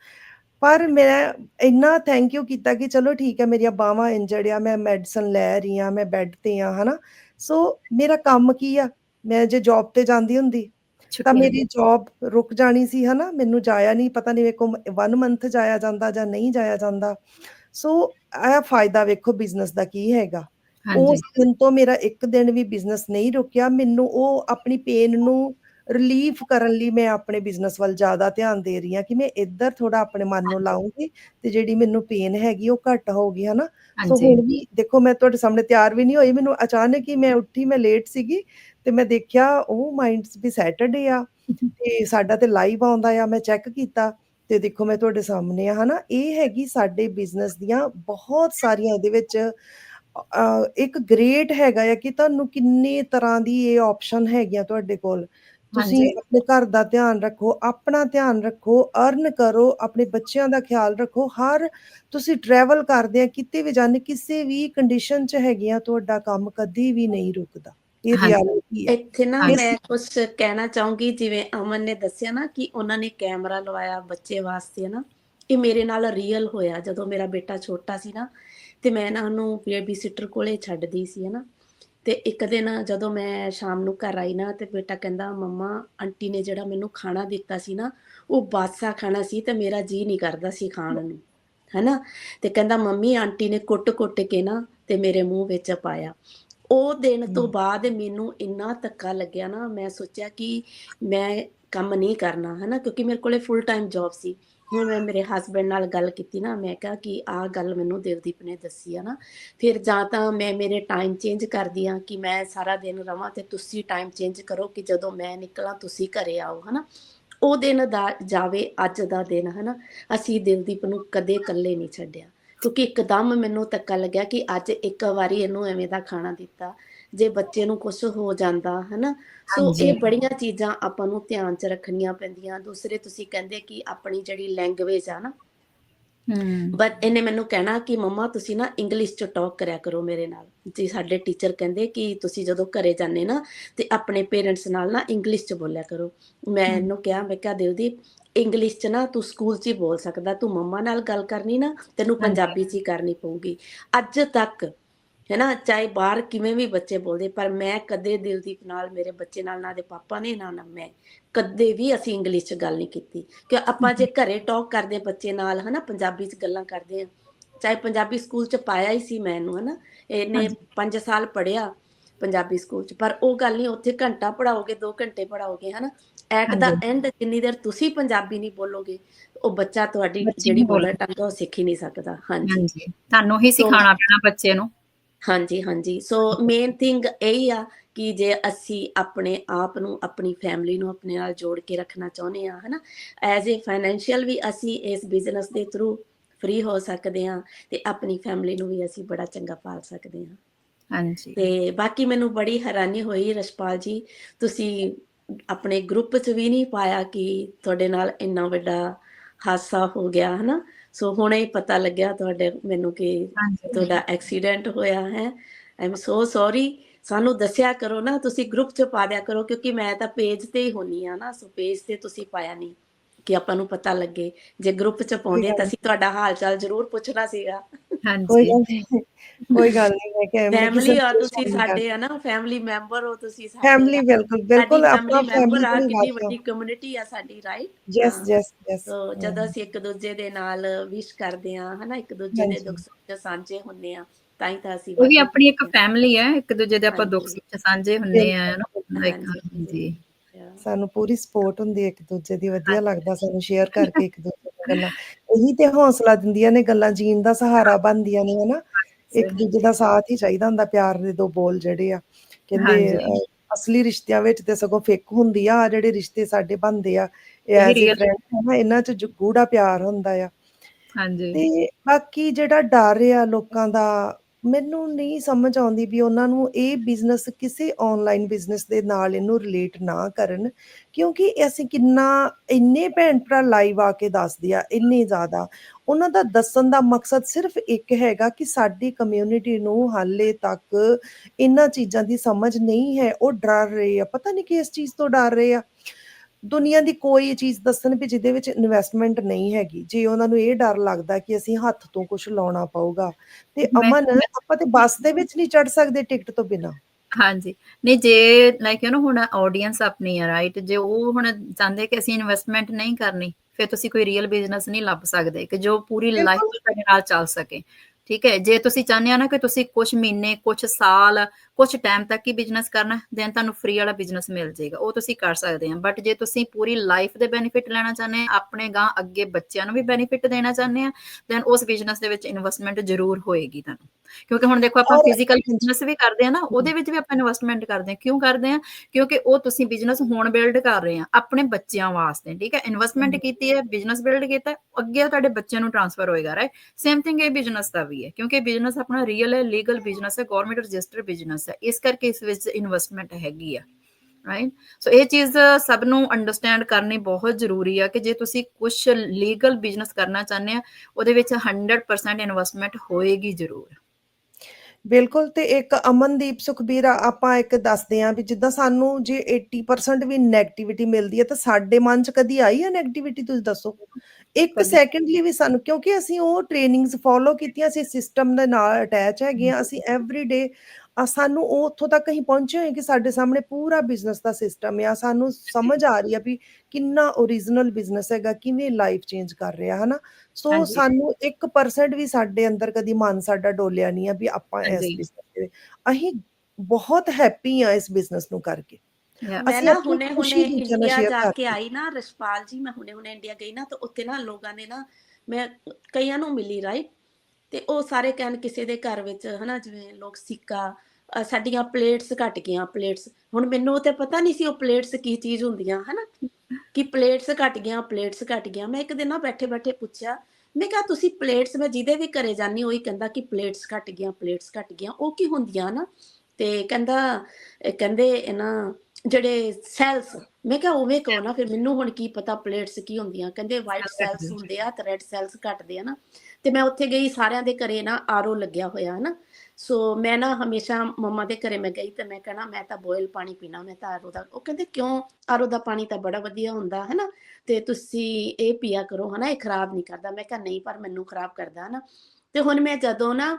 ਪਰ ਮੈਂ ਇੰਨਾ ਥੈਂਕ ਯੂ ਕੀਤਾ ਕਿ ਚਲੋ ਠੀਕ ਹੈ ਮੇਰੀਆਂ ਬਾਹਾਂ ਇੰਜਰਡ ਆ ਮੈਂ ਮੈਡੀਸਨ ਲੈ ਰਹੀ ਹਾਂ ਮੈਂ ਬੈੱਡ ਤੇ ਆ ਹਨਾ? ਸੋ ਮੇਰਾ ਕੰਮ ਕੀ ਆ? ਮੈਂ ਜੇ ਜੌਬ ਤੇ ਜਾਂਦੀ ਹੁੰਦੀ ਤਾਂ ਮੇਰੀ ਜੌਬ ਰੁਕ ਜਾਣੀ ਸੀ ਹਨਾ? ਮੈਨੂੰ ਜਾਇਆ ਨਹੀਂ ਪਤਾ ਨਹੀਂ ਵੇਖੋ 1 ਮੰਥ ਜਾਇਆ ਜਾਂਦਾ ਜਾਂ ਨਹੀਂ ਜਾਇਆ ਜਾਂਦਾ। ਸੋ ਇਹ ਫਾਇਦਾ ਵੇਖੋ ਬਿਜ਼ਨਸ ਦਾ ਕੀ ਹੈਗਾ। ਉਸ ਦਿਨ ਤੋਂ ਮੇਰਾ ਇੱਕ ਦਿਨ ਵੀ ਬਿਜ਼ਨਸ ਨਹੀਂ ਰੁਕਿਆ ਮੈਨੂੰ ਉਹ ਆਪਣੀ ਪੇਨ ਨੂੰ ਰਿਲੀਫ ਕਰਨ ਲਈ ਮੈਂ ਆਪਣੇ ਬਿਜ਼ਨਸ ਵੱਲ ਜ਼ਿਆਦਾ ਧਿਆਨ ਦੇ ਰਹੀ ਹਾਂ ਕਿ ਮੈਂ ਇੱਧਰ ਥੋੜਾ ਆਪਣੇ ਮਨ ਨੂੰ ਲਾਉਂਗੀ ਤੇ ਜਿਹੜੀ ਮੈਨੂੰ ਪੇਨ ਹੈਗੀ ਉਹ ਘੱਟ ਹੋਊਗੀ ਹਨਾ? ਸੋ ਹਾਂਜੀ। ਹੁਣ ਵੀ ਦੇਖੋ ਮੈਂ ਤੁਹਾਡੇ ਸਾਹਮਣੇ ਤਿਆਰ ਵੀ ਨਹੀਂ ਹੋਈ ਮੈਨੂੰ ਅਚਾਨਕ ਹੀ ਮੈਂ ਉੱਠੀ ਮੈਂ ਲੇਟ ਸੀਗੀ ਤੇ ਮੈਂ ਦੇਖਿਆ ਉਹ ਮਾਈਂਡਸ ਵੀ ਸੈਟਰਡੇ ਆ ਤੇ ਸਾਡਾ ਤੇ ਲਾਈਵ ਆਉਂਦਾ ਆ ਮੈਂ ਚੈੱਕ ਕੀਤਾ ਤੇ ਦੇਖੋ ਮੈਂ ਤੁਹਾਡੇ ਸਾਹਮਣੇ ਆ ਹਨਾ? ਇਹ ਹੈਗੀ ਸਾਡੇ ਬਿਜ਼ਨਸ ਦੀਆਂ ਬਹੁਤ ਸਾਰੀਆਂ ਇਹਦੇ ਵਿੱਚ ਅ, ਇੱਕ ਗ੍ਰੇਟ ਹੈਗਾ ਆ ਕਿ ਤੁਹਾਨੂੰ ਕਿੰਨੇ ਤਰ੍ਹਾਂ ਦੀ ਇਹ ਆਪਸ਼ਨ ਹੈਗੀਆਂ ਤੁਹਾਡੇ ਕੋਲ। ਤੁਸੀਂ ਹਾਂਜੀ ਆਪਣੇ ਘਰ ਦਾ ਧਿਆਨ ਰੱਖੋ ਆਪਣਾ ਧਿਆਨ ਰੱਖੋ ਅਰਨ ਕਰੋ ਆਪਣੇ ਬੱਚਿਆਂ ਦਾ ਖਿਆਲ ਰੱਖੋ। ਹਰ ਤੁਸੀਂ ਟਰੈਵਲ ਕਰਦੇ ਆ ਕਿਤੇ ਵੀ ਜਾਂਦੇ ਕਿਸੇ ਵੀ ਕੰਡੀਸ਼ਨ 'ਚ ਹੈਗੇ ਆ ਤੁਹਾਡਾ ਕੰਮ ਕਦੀ ਵੀ ਨਹੀਂ ਰੁਕਦਾ। ਇਹ ਹਾਂਜੀ। ਰਿਐਲਿਟੀ ਹੈ। ਇੱਥੇ ਨਾ ਮੈਂ ਕੁਝ ਕਹਿਣਾ ਚਾਹੂੰਗੀ ਜਿਵੇਂ ਅਮਨ ਨੇ ਦੱਸਿਆ ਨਾ ਕਿ ਉਹਨਾਂ ਨੇ ਕੈਮਰਾ ਲਵਾਇਆ ਬੱਚੇ ਵਾਸਤੇ ਨਾ ਇਹ ਮੇਰੇ ਨਾਲ ਰੀਅਲ ਹੋਇਆ ਜਦੋਂ ਮੇਰਾ ਬੇਟਾ ਛੋਟਾ ਸੀ ਨਾ ਤੇ ਮੈਂ ਨਾ ਉਹਨੂੰ ਬੇਬੀ ਸਿਟਰ ਕੋਲੇ ਛੱਡਦੀ ਸੀ ਹਨਾ। ਤੇ ਇੱਕ ਦਿਨ ਜਦੋਂ ਮੈਂ ਸ਼ਾਮ ਨੂੰ ਘਰ ਆਈ ਨਾ ਤੇ ਬੇਟਾ ਕਹਿੰਦਾ ਮੰਮਾ ਆਂਟੀ ਨੇ ਜਿਹੜਾ ਮੈਨੂੰ ਖਾਣਾ ਦਿੱਤਾ ਸੀ ਨਾ ਉਹ ਬਾਸਾ ਖਾਣਾ ਸੀ ਤੇ ਮੇਰਾ ਜੀ ਨਹੀਂ ਕਰਦਾ ਸੀ ਖਾਣ ਨੂੰ। ਹੈਨਾ? ਤੇ ਕਹਿੰਦਾ ਮੰਮੀ ਆਂਟੀ ਨੇ ਕੁੱਟ-ਕੁੱਟ ਕੇ ਨਾ ਤੇ ਮੇਰੇ ਮੂੰਹ ਵਿੱਚ ਪਾਇਆ। ਉਹ ਦਿਨ ਤੋਂ ਬਾਅਦ ਮੈਨੂੰ ਇੰਨਾ ਧੱਕਾ ਲੱਗਿਆ ਨਾ ਮੈਂ ਸੋਚਿਆ ਕਿ ਮੈਂ ਕੰਮ ਨਹੀਂ ਕਰਨਾ, ਹਨਾ? ਕਿਉਂਕਿ ਮੇਰੇ ਕੋਲੇ ਫੁੱਲ ਟਾਈਮ ਜੌਬ ਸੀ। ਹੁਣ ਮੈਂ ਮੇਰੇ ਹਸਬੰਡ ਨਾਲ ਗੱਲ ਕੀਤੀ ਨਾ, ਮੈਂ ਕਿਹਾ ਕਿ ਆਹ ਗੱਲ ਮੈਨੂੰ ਦੇਵਦੀਪ ਨੇ ਦੱਸੀ ਆ ਨਾ। ਫਿਰ ਜਾਂ ਤਾਂ ਮੈਂ ਮੇਰੇ ਟਾਈਮ ਚੇਂਜ ਕਰਦੀ ਆ ਕਿ ਮੈਂ ਸਾਰਾ ਦਿਨ ਰਵਾਂ ਤੇ ਤੁਸੀਂ ਟਾਈਮ ਚੇਂਜ ਕਰੋ ਕਿ ਜਦੋਂ ਮੈਂ ਨਿਕਲਾਂ ਤੁਸੀਂ ਘਰੇ ਆਓ, ਹਨਾ? ਉਹ ਦਿਨ ਦਾ ਜਾਵੇ, ਅੱਜ ਦਾ ਦਿਨ, ਹਨਾ? ਅਸੀਂ ਦਿਲਦੀਪ ਨੂੰ ਕਦੇ ਇਕੱਲੇ ਨਹੀਂ ਛੱਡਿਆ। ਕਿਉਂਕਿ ਇੱਕਦਮ ਮੈਨੂੰ ਧੱਕਾ ਲੱਗਿਆ ਕਿ ਅੱਜ ਇੱਕ ਵਾਰੀ ਇਹਨੂੰ ਐਵੇਂ ਦਾ ਖਾਣਾ ਦਿੱਤਾ। ਜੇ ਬੱਚੇ ਨੂੰ ਕੁਝ ਹੋ ਜਾਂਦਾ ਹਨਾ? ਸੋ ਇਹ ਬੜੀਆਂ ਚੀਜ਼ਾਂ ਆਪਾਂ ਨੂੰ ਧਿਆਨ 'ਚ ਰੱਖਣੀਆਂ ਪੈਂਦੀਆਂ। ਦੂਸਰੇ ਤੁਸੀਂ ਕਹਿੰਦੇ ਕਿ ਆਪਣੀ ਜਿਹੜੀ ਲੈਂਗੁਏਜ ਆ ਨਾ ਬਟ ਇਹਨੇ ਮੈਨੂੰ ਕਹਿਣਾ ਕਿ ਮੰਮਾ ਤੁਸੀਂ ਨਾ ਇੰਗਲਿਸ਼ ਚ ਟਾਕ ਕਰਿਆ ਕਰੋ ਮੇਰੇ ਨਾਲ। ਜੀ ਸਾਡੇ ਟੀਚਰ ਕਹਿੰਦੇ ਕਿ ਤੁਸੀਂ ਜਦੋਂ ਘਰੇ ਜਾਂਦੇ ਨਾ ਤੇ ਆਪਣੇ ਪੇਰੈਂਟਸ ਨਾਲ ਨਾ ਇੰਗਲਿਸ਼ ਚ ਬੋਲਿਆ ਕਰੋ। ਮੈਂ ਇਹਨੂੰ ਕਿਹਾ ਮੈਂ ਕਿਹਾ ਦਿਲਦੀਪ ਇੰਗਲਿਸ਼ ਚ ਨਾ ਤੂੰ ਸਕੂਲ 'ਚ ਹੀ ਬੋਲ ਸਕਦਾ। ਤੂੰ ਮੰਮਾ ਨਾਲ ਗੱਲ ਕਰਨੀ ਨਾ ਤੈਨੂੰ ਪੰਜਾਬੀ 'ਚ ਹੀ ਕਰਨੀ ਪਊਗੀ। ਅੱਜ ਤੱਕ ਹੈ ਨਾ? ਚਾਹੇ ਬਾਹਰ ਕਿਵੇਂ ਵੀ ਬੱਚੇ ਬੋਲਦੇ ਪਰ ਮੈਂ ਕਦੇ ਦਿਲਦੀਪ ਨਾਲ ਮੇਰੇ ਬੱਚੇ ਨਾਲ ਨਾ ਦੇ ਪਾਪਾ ਨੇ ਨਾ ਨਾ ਮੈਂ ਕਦੇ ਵੀ ਅਸੀਂ ਇੰਗਲਿਸ਼ 'ਚ ਗੱਲ ਨਹੀਂ ਕੀਤੀ। ਕਿ ਆਪਾਂ ਜੇ ਘਰੇ ਟਾਕ ਕਰਦੇ ਬੱਚੇ ਨਾਲ ਹਨਾ ਪੰਜਾਬੀ 'ਚ ਗੱਲਾਂ ਕਰਦੇ ਆ ਚਾਹੇ ਪੰਜਾਬੀ ਸਕੂਲ 'ਚ ਪਾਇਆ ਹੀ ਸੀ ਮੈਂ ਇਹਨੂੰ ਹਨਾ ਇਹਨੇ ਹਾਂਜੀ। 5 ਸਾਲ ਪੜਿਆ ਪੰਜਾਬੀ ਸਕੂਲ 'ਚ ਪਰ ਉਹ ਗੱਲ ਨਹੀਂ ਉੱਥੇ ਘੰਟਾ ਪੜਾਓਗੇ 2 ਘੰਟੇ ਪੜਾਓਗੇ ਹਨਾ ਐਟ ਦਾ ਐਂਡ ਜਿੰਨੀ ਦੇਰ ਤੁਸੀਂ ਪੰਜਾਬੀ ਨਹੀਂ ਬੋਲੋਗੇ ਉਹ ਬੱਚਾ ਤੁਹਾਡੀ ਜਿਹੜੀ ਬੋਲਣ ਟੰਗ ਉਹ ਸਿੱਖ ਹੀ ਨਹੀਂ ਸਕਦਾ। ਹਾਂਜੀ। ਤੁਹਾਨੂੰ ਹੀ ਸਿਖਾਉਣਾ ਪੈਣਾ ਬੱਚੇ ਨੂੰ। ਹਾਂਜੀ ਹਾਂਜੀ। ਸੋ ਮੇਨ ਥਿੰਗ ਇਹੀ ਆ ਕਿ ਜੇ ਅਸੀਂ ਆਪਣੇ ਆਪ ਨੂੰ ਆਪਣੀ ਫੈਮਿਲੀ ਨੂੰ ਆਪਣੇ ਨਾਲ ਜੋੜ ਕੇ ਰੱਖਣਾ ਚਾਹੁੰਦੇ ਆ ਹਨਾ? ਐਜ਼ ਅ ਫਾਈਨੈਂਸ਼ੀਅਲ ਵੀ ਅਸੀਂ ਇਸ ਬਿਜ਼ਨਸ ਦੇ ਥਰੂ ਫ੍ਰੀ ਹੋ ਸਕਦੇ ਆ ਤੇ ਆਪਣੀ ਫੈਮਿਲੀ ਨੂੰ ਵੀ ਅਸੀਂ ਬੜਾ ਚੰਗਾ ਪਾਲ ਸਕਦੇ ਆ ਹਾਂਜੀ। ਤੇ ਬਾਕੀ ਮੈਨੂੰ ਬੜੀ ਹੈਰਾਨੀ ਹੋਈ ਰਸ਼ਪਾਲ ਜੀ ਤੁਸੀਂ ਆਪਣੇ ਗਰੁੱਪ 'ਚ ਵੀ ਨਹੀਂ ਪਾਇਆ ਕਿ ਤੁਹਾਡੇ ਨਾਲ ਇੰਨਾ ਵੱਡਾ ਹਾਦਸਾ ਹੋ ਗਿਆ ਹਨਾ? ਸੋ ਹੁਣੇ ਹੀ ਪਤਾ ਲੱਗਿਆ ਤੁਹਾਡੇ ਮੈਨੂੰ ਕਿ ਤੁਹਾਡਾ ਐਕਸੀਡੈਂਟ ਹੋਇਆ ਹੈ। ਆਈ ਐਮ ਸੋ ਸੌਰੀ ਸਾਨੂੰ ਦੱਸਿਆ ਕਰੋ ਨਾ ਤੁਸੀਂ ਗਰੁੱਪ 'ਚ ਪਾ ਦਿਆ ਕਰੋ ਕਿਉਂਕਿ ਮੈਂ ਤਾਂ ਪੇਜ ਤੇ ਹੀ ਹੁੰਨੀ ਆ ਨਾ ਸੋ ਪੇਜ ਤੇ ਤੁਸੀਂ ਪਾਇਆ ਨਹੀਂ। ਕਿ ਆਪਾਂ ਨੂੰ ਪਤਾ ਲੱਗੇ। ਜੇ ਗਰੁੱਪ 'ਚ ਪਾਉਂਦੇ ਤਾਂ ਅਸੀਂ ਤੁਹਾਡਾ ਹਾਲ ਚਾਲ ਜ਼ਰੂਰ ਪੁੱਛਣਾ ਸੀਗਾ। ਹਾਂਜੀ। ਕੋਈ ਗੱਲ ਨਹੀਂ। ਮੈਂ ਕਿ ਫੈਮਿਲੀ ਆ ਤੁਸੀਂ ਸਾਡੇ ਆ ਨਾ ਫੈਮਿਲੀ ਮੈਂਬਰ ਹੋ ਤੁਸੀਂ ਸਾਡੇ। ਫੈਮਿਲੀ ਬਿਲਕੁਲ ਬਿਲਕੁਲ ਫੈਮਿਲੀ ਆਪਣਾ ਮੈਂਬਰ ਫੈਮਿਲੀ ਆ ਕਿੰਨੀ ਵੱਡੀ ਕਮਿਊਨਿਟੀ ਆ ਸਾਡੀ right yes yes yes so ਜਦੋਂ ਅਸੀਂ ਇੱਕ ਦੂਜੇ ਦੇ ਨਾਲ ਵਿਸ਼ ਕਰਦੇ ਆ ਹਨਾ? ਇੱਕ ਦੂਜੇ ਦੇ ਦੁੱਖ ਸੁੱਖ 'ਚ ਸਾਂਝੇ ਹੁੰਨੇ ਆ ਤਾਂ ਹੀ ਤਾਂ ਅਸੀਂ ਉਹ ਵੀ ਆਪਣੀ ਇੱਕ ਫੈਮਿਲੀ ਹੈ। ਇੱਕ ਦੂਜੇ ਦੇ ਆਪਾਂ ਦੁੱਖ ਸੁੱਖ 'ਚ ਸਾਂਝੇ ਹੁੰਨੇ? ਆ ਨਾ ਹਾਂਜੀ। ਸਾਨੂੰ ਪੂਰੀ ਸਪੋਰਟ ਹੁੰਦੀ ਹੈ ਇੱਕ ਦੂਜੇ ਦੀ ਵਧੀਆ ਲੱਗਦਾ ਸਾਨੂੰ ਸ਼ੇਅਰ ਕਰਕੇ ਇੱਕ ਦੂਜੇ ਦੀਆਂ ਗੱਲਾਂ। ਇਹੀ ਤੇ ਹੌਸਲਾ ਦਿੰਦੀਆਂ ਨੇ ਗੱਲਾਂ ਜੀਣ ਦਾ ਸਹਾਰਾ ਬਣਦੀਆਂ ਨੇ ਹਨਾ? ਇੱਕ ਦੂਜੇ ਦਾ ਸਾਥ ਹੀ ਚਾਹੀਦਾ ਹੁੰਦਾ ਪਿਆਰ ਦੇ ਦੋ ਬੋਲ ਜਿਹੜੇ ਆ। ਕਹਿੰਦੇ ਅਸਲੀ ਰਿਸ਼ਤਿਆਂ ਵਿੱਚ ਤੇ ਸਗੋਂ ਫਿੱਕ ਹੁੰਦੀ ਆ ਜਿਹੜੇ ਰਿਸ਼ਤੇ ਸਾਡੇ ਬਣਦੇ ਆ ਇਹ ਰੀਅਲ ਫਰੈਂਡ ਹਨਾ ਇਹਨਾਂ 'ਚ ਗੂੜਾ ਪਿਆਰ ਹੁੰਦਾ ਆ। ਹਾਂਜੀ। ਤੇ ਬਾਕੀ ਜਿਹੜਾ ਡਰ ਆ ਲੋਕਾਂ ਦਾ ਮੈਨੂੰ ਨਹੀਂ ਸਮਝ ਆਉਂਦੀ ਵੀ ਉਹਨਾਂ ਨੂੰ ਇਹ ਬਿਜ਼ਨਸ ਕਿਸੇ ਆਨਲਾਈਨ ਬਿਜ਼ਨਸ ਦੇ ਨਾਲ ਇਹਨੂੰ ਰਿਲੇਟ ਨਾ ਕਰਨ, ਕਿਉਂਕਿ ਅਸੀਂ ਕਿੰਨਾ ਇੰਨੇ ਭੈਣ ਭਰਾ ਲਾਈਵ ਆ ਕੇ ਦੱਸਦੇ ਆ, ਇੰਨੇ ਜ਼ਿਆਦਾ। ਉਹਨਾਂ ਦਾ ਦੱਸਣ ਦਾ ਮਕਸਦ ਸਿਰਫ ਇੱਕ ਹੈਗਾ ਕਿ ਸਾਡੀ ਕਮਿਊਨਿਟੀ ਨੂੰ ਹਾਲੇ ਤੱਕ ਇਹਨਾਂ ਚੀਜ਼ਾਂ ਦੀ ਸਮਝ ਨਹੀਂ ਹੈ, ਉਹ ਡਰ ਰਹੇ ਆ। ਪਤਾ ਨਹੀਂ ਕਿਸ ਚੀਜ਼ ਤੋਂ ਡਰ ਰਹੇ ਆ। ਦੁਨੀਆ ਦੀ ਕੋਈ ਚੀਜ਼ ਦੱਸਣ ਵੀ ਜਿਹਦੇ ਵਿੱਚ ਇਨਵੈਸਟਮੈਂਟ ਨਹੀਂ ਹੈਗੀ ਜੇ ਉਹਨਾਂ ਨੂੰ ਇਹ ਡਰ ਲੱਗਦਾ ਕਿ ਅਸੀਂ ਹੱਥ ਤੋਂ ਕੁਝ ਲਾਉਣਾ ਪਊਗਾ ਤੇ ਅਮਨ ਆਪਾਂ ਤੇ ਬੱਸ ਦੇ ਵਿੱਚ ਨਹੀਂ ਚੜ ਸਕਦੇ ਟਿਕਟ ਤੋਂ ਬਿਨਾ। ਹਾਂਜੀ ਨਹੀਂ ਜੇ ਲਾਈਕ ਯੂ نو ਹੁਣ ਆਡੀਅנס ਆਪਣੀ ਆ ਰਾਈਟ ਜੇ ਉਹ ਹੁਣ ਚਾਹੁੰਦੇ ਕਿ ਅਸੀਂ ਇਨਵੈਸਟਮੈਂਟ ਨਹੀਂ ਕਰਨੀ ਫਿਰ ਤੁਸੀਂ ਕੋਈ ਰੀਅਲ ਬਿਜ਼ਨਸ ਨਹੀਂ ਲੱਭ ਸਕਦੇ ਕਿ ਜੋ ਪੂਰੀ ਲਾਈਫ ਸਾਡੇ ਨਾਲ ਚੱਲ ਸਕੇ। ਠੀਕ ਹੈ, ਜੇ ਤੁਸੀਂ ਚਾਹੁੰਦੇ ਆ ਨਾ ਕਿ ਤੁਸੀਂ ਕੁਝ ਮਹੀਨੇ ਕੁਝ ਸਾਲ ਕੁਝ ਟਾਈਮ ਤੱਕ ਹੀ ਬਿਜ਼ਨਸ ਕਰਨਾ ਦੈਨ ਤੁਹਾਨੂੰ ਫ੍ਰੀ ਵਾਲਾ ਬਿਜ਼ਨਸ ਮਿਲ ਜਾਏਗਾ, ਉਹ ਤੁਸੀਂ ਕਰ ਸਕਦੇ ਆ। ਬਟ ਜੇ ਤੁਸੀਂ ਪੂਰੀ ਲਾਈਫ ਦੇ ਬੈਨੀਫਿਟ ਲੈਣਾ ਚਾਹੁੰਦੇ ਆ, ਆਪਣੇ ਗਾਂ ਅੱਗੇ ਬੱਚਿਆਂ ਨੂੰ ਵੀ ਬੈਨੀਫਿਟ ਦੇਣਾ ਚਾਹੁੰਦੇ ਆ ਦੈਨ ਉਸ ਬਿਜ਼ਨਸ ਦੇ ਵਿੱਚ ਇਨਵੈਸਟਮੈਂਟ ਜ਼ਰੂਰ ਹੋਏਗੀ ਤੁਹਾਨੂੰ। ਕਿਉਂਕਿ ਹੁਣ ਦੇਖੋ ਆਪਾਂ ਫਿਜ਼ੀਕਲ ਬਿਜ਼ਨਸ ਵੀ ਕਰਦੇ ਆ ਨਾ ਉਹਦੇ ਵਿੱਚ ਵੀ ਆਪਾਂ ਇਨਵੈਸਟਮੈਂਟ ਕਰਦੇ ਆ ਕਿਉਂ ਕਰਦੇ ਆ ਕਿਉਂਕਿ ਉਹ ਤੁਸੀਂ ਬਿਜ਼ਨਸ ਹੁਣ ਬਿਲਡ ਕਰ ਰਹੇ ਆ ਆਪਣੇ ਬੱਚਿਆਂ ਵਾਸਤੇ ਠੀਕ ਹੈ? ਇਨਵੈਸਟਮੈਂਟ ਕੀਤੀ ਹੈ ਬਿਜ਼ਨਸ ਬਿਲਡ ਕੀਤਾ ਅੱਗੇ ਤੁਹਾਡੇ ਬੱਚਿਆਂ ਨੂੰ ਟ੍ਰਾਂਸਫਰ ਹੋਏਗਾ ਰਾਈਟ ਸੇਮ ਥਿੰਗ ਇਹ ਬਿਜ਼ਨਸ ਦਾ ਵੀ ਹੈ ਕਿਉਂਕਿ ਬਿਜ਼ਨਸ ਆਪਣਾ ਰੀਅਲ ਹੈ ਲੀਗਲ ਬਿਜ਼ਨਸ ਹੈ ਗਵਰਨਮੈਂਟ ਰਜਿਸਟਰ ਬਿਜ਼ਨਸ ਹੈ ਇਸ ਕਰਕੇ ਇਸ ਵਿੱਚ ਇਨਵੈਸਟਮੈਂਟ ਹੈਗੀ ਆ ਰਾਈਟ ਸੋ ਇਹ ਚੀਜ਼ ਸਭ ਨੂੰ ਅੰਡਰਸਟੈਂਡ ਕਰਨੀ ਬਹੁਤ ਜ਼ਰੂਰੀ ਆ ਕਿ ਜੇ ਤੁਸੀਂ ਕੁਝ ਲੀਗਲ ਬਿਜ਼ਨਸ ਕਰਨਾ ਚਾਹੁੰਦੇ ਆ ਉਹਦੇ ਵਿੱਚ 100% ਇਨਵੈਸਟਮੈਂਟ ਹੋਏਗੀ ਜ਼ਰੂਰ। ਬਿਲਕੁਲ ਤੇ ਇੱਕ ਅਮਨਦੀਪ ਸੁਖਬੀਰ ਆਪਾਂ ਇੱਕ ਦੱਸਦੇ ਆਂ ਵੀ ਜਿੱਦਾਂ ਸਾਨੂੰ ਜੇ 80% ਵੀ 네ਗੇਟਿਵਿਟੀ ਮਿਲਦੀ ਹੈ ਤਾਂ ਸਾਡੇ ਮਨ 'ਚ ਕਦੀ ਆਈ ਹੈ 네ਗੇਟਿਵਿਟੀ ਤੁਸੀਂ ਦੱਸੋ ਇੱਕ। ਸੈਕਿੰਡ ਲਈ ਵੀ ਸਾਨੂੰ ਕਿਉਂਕਿ ਅਸੀਂ ਉਹ ਟ੍ਰੇਨਿੰਗਸ ਫੋਲੋ ਕੀਤੀਆਂ ਅਸੀਂ ਸਿਸਟਮ ਦੇ ਨਾਲ ਅਟੈਚ ਹੈਗੇ ਆ ਅਸੀਂ ਐਵਰੀਡੇ ਸਾਨੂੰ ਉਹ ਉੱਥੋਂ ਤੱਕ ਅਸੀਂ ਪਹੁੰਚੇ ਹੋਏ ਕਿ ਸਾਡੇ ਸਾਹਮਣੇ ਪੂਰਾ ਬਿਜ਼ਨਸ ਦਾ ਸਿਸਟਮ ਆ ਸਾਨੂੰ ਸਮਝ ਆ ਰਹੀ ਆ ਵੀ ਕਿੰਨਾ ਓਰੀਜਨਲ ਬਿਜ਼ਨਸ ਹੈਗਾ ਕਿਵੇਂ ਲਾਈਫ ਚੇਂਜ ਕਰ ਰਿਹਾ ਹਨਾ ਸੋ ਹਾਂਜੀ। ਸਾਨੂੰ 1% ਵੀ ਸਾਡੇ ਅੰਦਰ ਕਦੀ ਮਨ ਸਾਡਾ ਡੋਲਿਆ ਨਹੀਂ ਆ ਵੀ ਆਪਾਂ ਇਸ ਹਾਂਜੀ। ਬਿਜ਼ਨਸ ਦੇ ਅਸੀਂ ਬਹੁਤ ਹੈਪੀ ਆ ਇਸ ਬਿਜ਼ਨਸ ਨੂੰ ਕਰਕੇ. ਮੈਂ ਅਸੀਂ ਨਾ ਆਪਣੀ ਹੁਣੇ ਖੁਸ਼ੀ ਹੁਣੇ ਦੂਜਿਆਂ ਨਾਲ ਇੰਡੀਆ ਜਾ ਕੇ ਹਾਂ। ਆਈ ਨਾ ਰਸ਼ਪਾਲ ਜੀ ਮੈਂ ਹੁਣੇ ਹੁਣੇ ਇੰਡੀਆ ਗਈ ਨਾ ਤਾਂ ਉੱਥੇ ਨਾ ਲੋਕਾਂ ਨੇ ਨਾ ਮੈਂ ਕਈਆਂ ਨੂੰ ਮਿਲੀ ਰਾਈਟ ਤੇ ਉਹ ਸਾਰੇ ਕਹਿਣ ਕਿਸੇ ਦੇ ਘਰ ਵਿੱਚ ਹਨਾ ਜਿਵੇਂ ਲੋਕ ਸਿੱਕਾ ਸਾਡੀਆਂ ਪਲੇਟਸ ਘਟ ਗਈਆਂ ਪਲੇਟਸ ਹੁਣ ਮੈਨੂੰ ਤੇ ਪਤਾ ਨਹੀਂ ਸੀ ਉਹ ਪਲੇਟਸ ਕੀ ਚੀਜ਼ ਹੁੰਦੀਆਂ ਹਨਾ? ਕਿ ਪਲੇਟਸ ਘਟ ਗਈਆਂ ਪਲੇਟਸ ਘਟ ਗਈਆਂ। ਮੈਂ ਇੱਕ ਦਿਨ ਨਾ ਬੈਠੇ ਬੈਠੇ ਪੁੱਛਿਆ ਮੈਂ ਕਿਹਾ ਤੁਸੀਂ ਪਲੇਟਸ ਮੈਂ ਜਿਹਦੇ ਵੀ ਘਰੇ ਜਾਨੀ ਉਹੀ ਕਹਿੰਦਾ ਕਿ ਪਲੇਟਸ ਘਟ ਗਈਆਂ ਪਲੇਟਸ ਘਟ ਗਈਆਂ। ਉਹ ਕੀ ਹੁੰਦੀਆਂ ਨਾ? ਤੇ ਕਹਿੰਦਾ ਕਹਿੰਦੇ ਇਹ ਨਾ ਜਿਹੜੇ ਸੈਲਸ ਮੈਂ ਕਿਹਾ ਉਵੇਂ ਕਹੋ ਨਾ ਫਿਰ ਮੈਨੂੰ ਹੁਣ ਕੀ ਪਤਾ ਪਲੇਟਸ ਕੀ ਹੁੰਦੀਆਂ? ਕਹਿੰਦੇ ਵਾਈਟ ਸੈਲਸ। ਹੁੰਦੇ ਆ ਤੇ ਰੈੱਡ ਸੈਲਸ ਘਟਦੇ ਆ ਨਾ। ਤੇ ਮੈਂ ਉੱਥੇ ਗਈ, ਸਾਰਿਆਂ ਦੇ ਘਰੇ ਨਾ ਆਰੋ ਲੱਗਿਆ ਹੋਇਆ ਹੈ ਨਾ ਸੋ ਮੈਂ ਨਾ ਹਮੇਸ਼ਾ ਮੰਮਾ ਦੇ ਘਰੇ ਮੈਂ ਗਈ ਤੇ ਮੈਂ ਕਹਿਣਾ, ਮੈਂ ਤਾਂ ਬੋਇਲ ਪਾਣੀ ਪੀਣਾ, ਮੈਂ ਤਾਂ ਆਰੋ ਦਾ। ਉਹ ਕਹਿੰਦੇ, ਕਿਉਂ? ਆਰੋ ਦਾ ਪਾਣੀ ਤਾਂ ਬੜਾ ਵਧੀਆ ਹੁੰਦਾ ਹੈ ਨਾ ਤੇ ਤੁਸੀਂ ਇਹ ਪੀਆ ਕਰੋ ਹਨਾ, ਇਹ ਖਰਾਬ ਨਹੀਂ ਕਰਦਾ। ਮੈਂ ਕਿਹਾ, ਨਹੀਂ, ਪਰ ਮੈਨੂੰ ਖਰਾਬ ਕਰਦਾ ਹੈ ਨਾ ਤੇ ਹੁਣ ਮੈਂ ਜਦੋਂ ਨਾ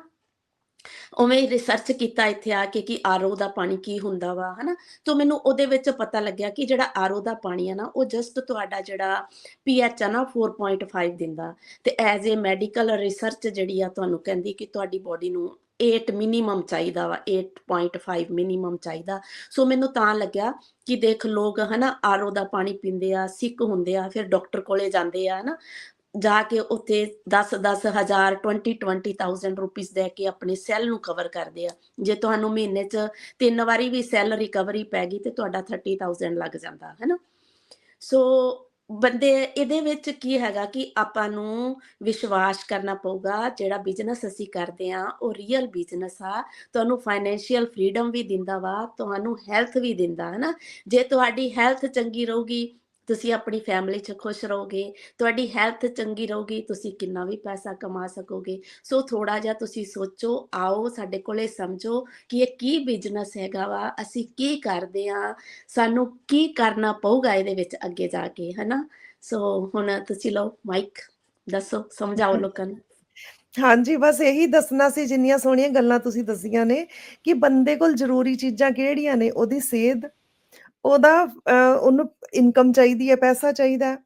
ਉਵੇਂ ਰਿਸਰਚ ਕੀਤਾ ਇੱਥੇ ਆ ਕੇ ਕਿ ਆਰਓ ਦਾ ਪਾਣੀ ਕੀ ਹੁੰਦਾ ਵਾ, ਹਨਾ? ਤੋਂ ਮੈਨੂੰ ਉਹਦੇ ਵਿੱਚ ਪਤਾ ਲੱਗਿਆ ਕਿ ਜਿਹੜਾ ਆਰਓ ਦਾ ਪਾਣੀ ਆ ਨਾ, ਉਹ ਜਸਟ ਤੁਹਾਡਾ ਜਿਹੜਾ ਪੀਐਚ ਆ ਨਾ 4.5 ਦਿੰਦਾ। ਤੇ ਐਜ਼ ਅ ਮੈਡੀਕਲ ਰਿਸਰਚ ਜਿਹੜੀ ਆ, ਤੁਹਾਨੂੰ ਕਹਿੰਦੀ ਕਿ ਤੁਹਾਡੀ ਬੋਡੀ ਨੂੰ 8 ਮਿਨੀਮਮ ਚਾਹੀਦਾ ਵਾ 8.5 ਮਿਨੀਮਮ ਚਾਹੀਦਾ। ਸੋ ਮੈਨੂੰ ਤਾਂ ਲੱਗਿਆ ਕਿ ਦੇਖ ਲੋਕ, ਹਨਾ ਆਰਓ ਦਾ ਪਾਣੀ ਪੀਂਦੇ ਆ ਸਿੱਕ ਹੁੰਦੇ ਆ, ਫਿਰ ਡਾਕਟਰ ਕੋਲੇ ਜਾਂਦੇ ਆ, ਹਨਾ? ਜਾ ਕੇ ਉੱਥੇ 10 10 20 20000 ਰੁਪੀਸ ਦੇ ਕੇ ਆਪਣੇ ਸੈੱਲ ਨੂੰ ਕਵਰ ਕਰਦੇ ਆ। ਜੇ ਤੁਹਾਨੂੰ ਮਹੀਨੇ 'ਚ ਤਿੰਨ ਵਾਰੀ ਵੀ ਸੈੱਲ ਰਿਕਵਰੀ ਪੈ ਗਈ ਤੇ ਤੁਹਾਡਾ 30000 ਲੱਗ ਜਾਂਦਾ ਹੈ ਨਾ ਸੋ ਬੰਦੇ, ਇਹਦੇ ਵਿੱਚ ਕੀ ਹੈਗਾ ਕਿ ਆਪਾਂ ਨੂੰ ਵਿਸ਼ਵਾਸ ਕਰਨਾ ਪਊਗਾ, ਜਿਹੜਾ ਬਿਜ਼ਨਸ ਅਸੀਂ ਕਰਦੇ ਆ, ਉਹ ਰੀਅਲ ਬਿਜ਼ਨਸ ਆ। ਤੁਹਾਨੂੰ ਫਾਈਨੈਂਸ਼ੀਅਲ ਫਰੀडम ਵੀ ਦਿੰਦਾ ਵਾ, ਤੁਹਾਨੂੰ ਹੈਲਥ ਵੀ ਦਿੰਦਾ ਹੈ ਨਾ ਜੇ ਤੁਹਾਡੀ ਹੈਲਥ ਚੰਗੀ ਰਹੂਗੀ ਤੁਸੀਂ ਆਪਣੀ ਫੈਮਿਲੀ 'ਚ ਖੁਸ਼ ਰਹੋਗੇ ਤੁਹਾਡੀ ਹੈਲਥ ਚੰਗੀ ਰਹੂਗੀ ਤੁਸੀਂ ਕਿੰਨਾ ਵੀ ਪੈਸਾ ਕਮਾ ਸਕੋਗੇ। ਸੋ ਥੋੜਾ ਜਿਹਾ ਤੁਸੀਂ ਸੋਚੋ ਆਓ ਸਾਡੇ ਕੋਲੇ ਸਮਝੋ ਕਿ ਇਹ ਕੀ ਬਿਜ਼ਨਸ ਹੈਗਾ ਵਾ ਅਸੀਂ ਕੀ ਕਰਦੇ ਆ ਸਾਨੂੰ ਕੀ ਕਰਨਾ ਪਊਗਾ ਇਹਦੇ ਵਿੱਚ ਅੱਗੇ ਜਾ ਕੇ ਹਨਾ? ਸੋ ਹੁਣ ਤੁਸੀਂ ਲਓ ਮਾਈਕ ਦੱਸੋ ਸਮਝਾਓ ਲੋਕਾਂ ਨੂੰ। ਹਾਂਜੀ ਬਸ ਇਹੀ ਦੱਸਣਾ ਸੀ ਜਿੰਨੀਆਂ ਸੋਹਣੀਆਂ ਗੱਲਾਂ ਤੁਸੀਂ ਦੱਸੀਆਂ ਨੇ ਕਿ ਬੰਦੇ ਕੋਲ ਜ਼ਰੂਰੀ ਚੀਜ਼ਾਂ ਕਿਹੜੀਆਂ ਨੇ? ਉਹਦੀ ਸਿਹਤ ਉਹਦਾ ਅ, ਉਹਨੂੰ ਇਨਕਮ ਚਾਹੀਦੀ ਹੈ ਪੈਸਾ ਚਾਹੀਦਾ ਹੈ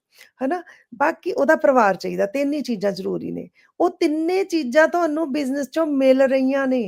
ਹਨਾ? ਬਾਕੀ ਉਹਦਾ ਪਰਿਵਾਰ ਚਾਹੀਦਾ ਤਿੰਨ ਹੀ ਚੀਜ਼ਾਂ ਜ਼ਰੂਰੀ ਨੇ। ਉਹ ਤਿੰਨੇ ਚੀਜ਼ਾਂ ਤੁਹਾਨੂੰ ਬਿਜ਼ਨਸ ਚੋਂ ਮਿਲ ਰਹੀਆਂ ਨੇ।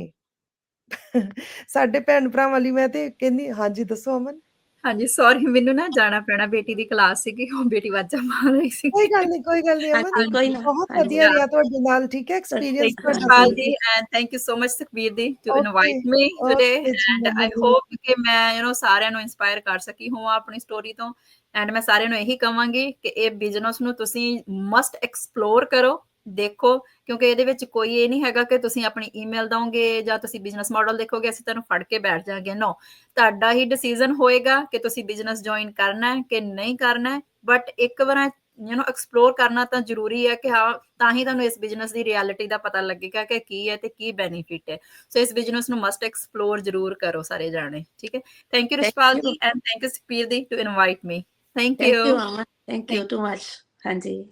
ਸਾਡੇ ਭੈਣ ਭਰਾਵਾਂ ਲਈ ਮੈਂ ਤੇ ਕਹਿੰਦੀ ਹਾਂਜੀ ਦੱਸੋ ਅਮਨ। ਹਾਂਜੀ ਸੌਰੀ ਮੈਨੂੰ ਨਾ ਜਾਣਾ ਪੈਣਾ ਬੇਟੀ ਦੀ ਕਲਾਸ ਸੀਗੀ ਉਹ ਬੇਟੀ ਵਾਜਾ ਮਾਰ ਰਹੀ ਸੀ। ਕੋਈ ਗੱਲ ਨਹੀਂ ਕੋਈ ਗੱਲ ਨਹੀਂ ਅਮਨ। ਕੋਈ ਨਾ। ਬਹੁਤ ਵਧੀਆ ਰਿਹਾ ਤੁਹਾਡੇ ਨਾਲ ਠੀਕ ਹੈ? ਐਕਸਪੀਰੀਅੰਸ ਤੁਹਾਡਾ Rashpal ਸੁਣ ji, K and thank you so much, Sukhbir ji, to Okay, invite me today. okay ਜੀ, And I ਮੈਨੂੰ- hope ਕਿ ਮੈਂ you know ਸਾਰਿਆਂ ਨੂੰ ਇਨਸਪਾਇਰ ਕਰ ਸਕੀ ਹਾਂ ਆਪਣੀ ਸਟੋਰੀ ਤੋਂ ਐਂਡ ਮੈਂ ਸਾਰਿਆਂ ਨੂੰ ਇਹੀ ਕਵਾਂਗੀ ਕਿ ਇਹ ਬਿਜ਼ਨਸ ਨੂੰ ਤੁਸੀਂ ਮਸਟ ਐਕਸਪਲੋਰ ਕਰੋ ਦੇਖੋ ਕਿਉਂਕਿ ਇਹਦੇ ਵਿੱਚ ਕੋਈ ਇਹ ਨਹੀਂ ਹੈਗਾ ਕਿ ਤੁਸੀਂ ਆਪਣੀ ਈਮੇਲ ਦੋਗੇ ਜਾਂ ਤੁਸੀਂ ਬਿਜ਼ਨਸ ਮਾਡਲ ਦੇਖੋਗੇ ਅਸੀਂ ਤੁਹਾਨੂੰ ਫੜ ਕੇ ਬੈਠ ਜਾਾਂਗੇ ਨੋ ਤੁਹਾਡਾ ਹੀ ਡਿਸੀਜਨ ਹੋਏਗਾ ਕਿ ਤੁਸੀਂ ਬਿਜ਼ਨਸ ਜੁਆਇਨ ਕਰਨਾ ਹੈ ਕਿ ਨਹੀਂ ਕਰਨਾ ਹੈ। ਬਟ ਇੱਕ ਵਾਰ ਯੂ نو ਐਕਸਪਲੋਰ ਕਰਨਾ ਤਾਂ ਜ਼ਰੂਰੀ ਹੈ ਕਿ ਹਾਂ ਤਾਂ ਹੀ ਤੁਹਾਨੂੰ ਇਸ ਬਿਜ਼ਨਸ ਦੀ ਰਿਐਲਿਟੀ ਦਾ ਪਤਾ ਲੱਗੇਗਾ ਕਿ ਕੀ ਹੈ ਤੇ ਕੀ ਬੈਨੀਫਿਟ ਹੈ। ਸੋ ਇਸ ਬਿਜ਼ਨਸ ਨੂੰ ਮਸਟ ਐਕਸਪਲੋਰ ਜ਼ਰੂਰ ਕਰੋ ਸਾਰੇ ਜਾਣੇ ਠੀਕ ਹੈ? Thank you Rishpal. Ji and thank you Sukhbir the to invite me thank you thank you too much ਹਾਂਜੀ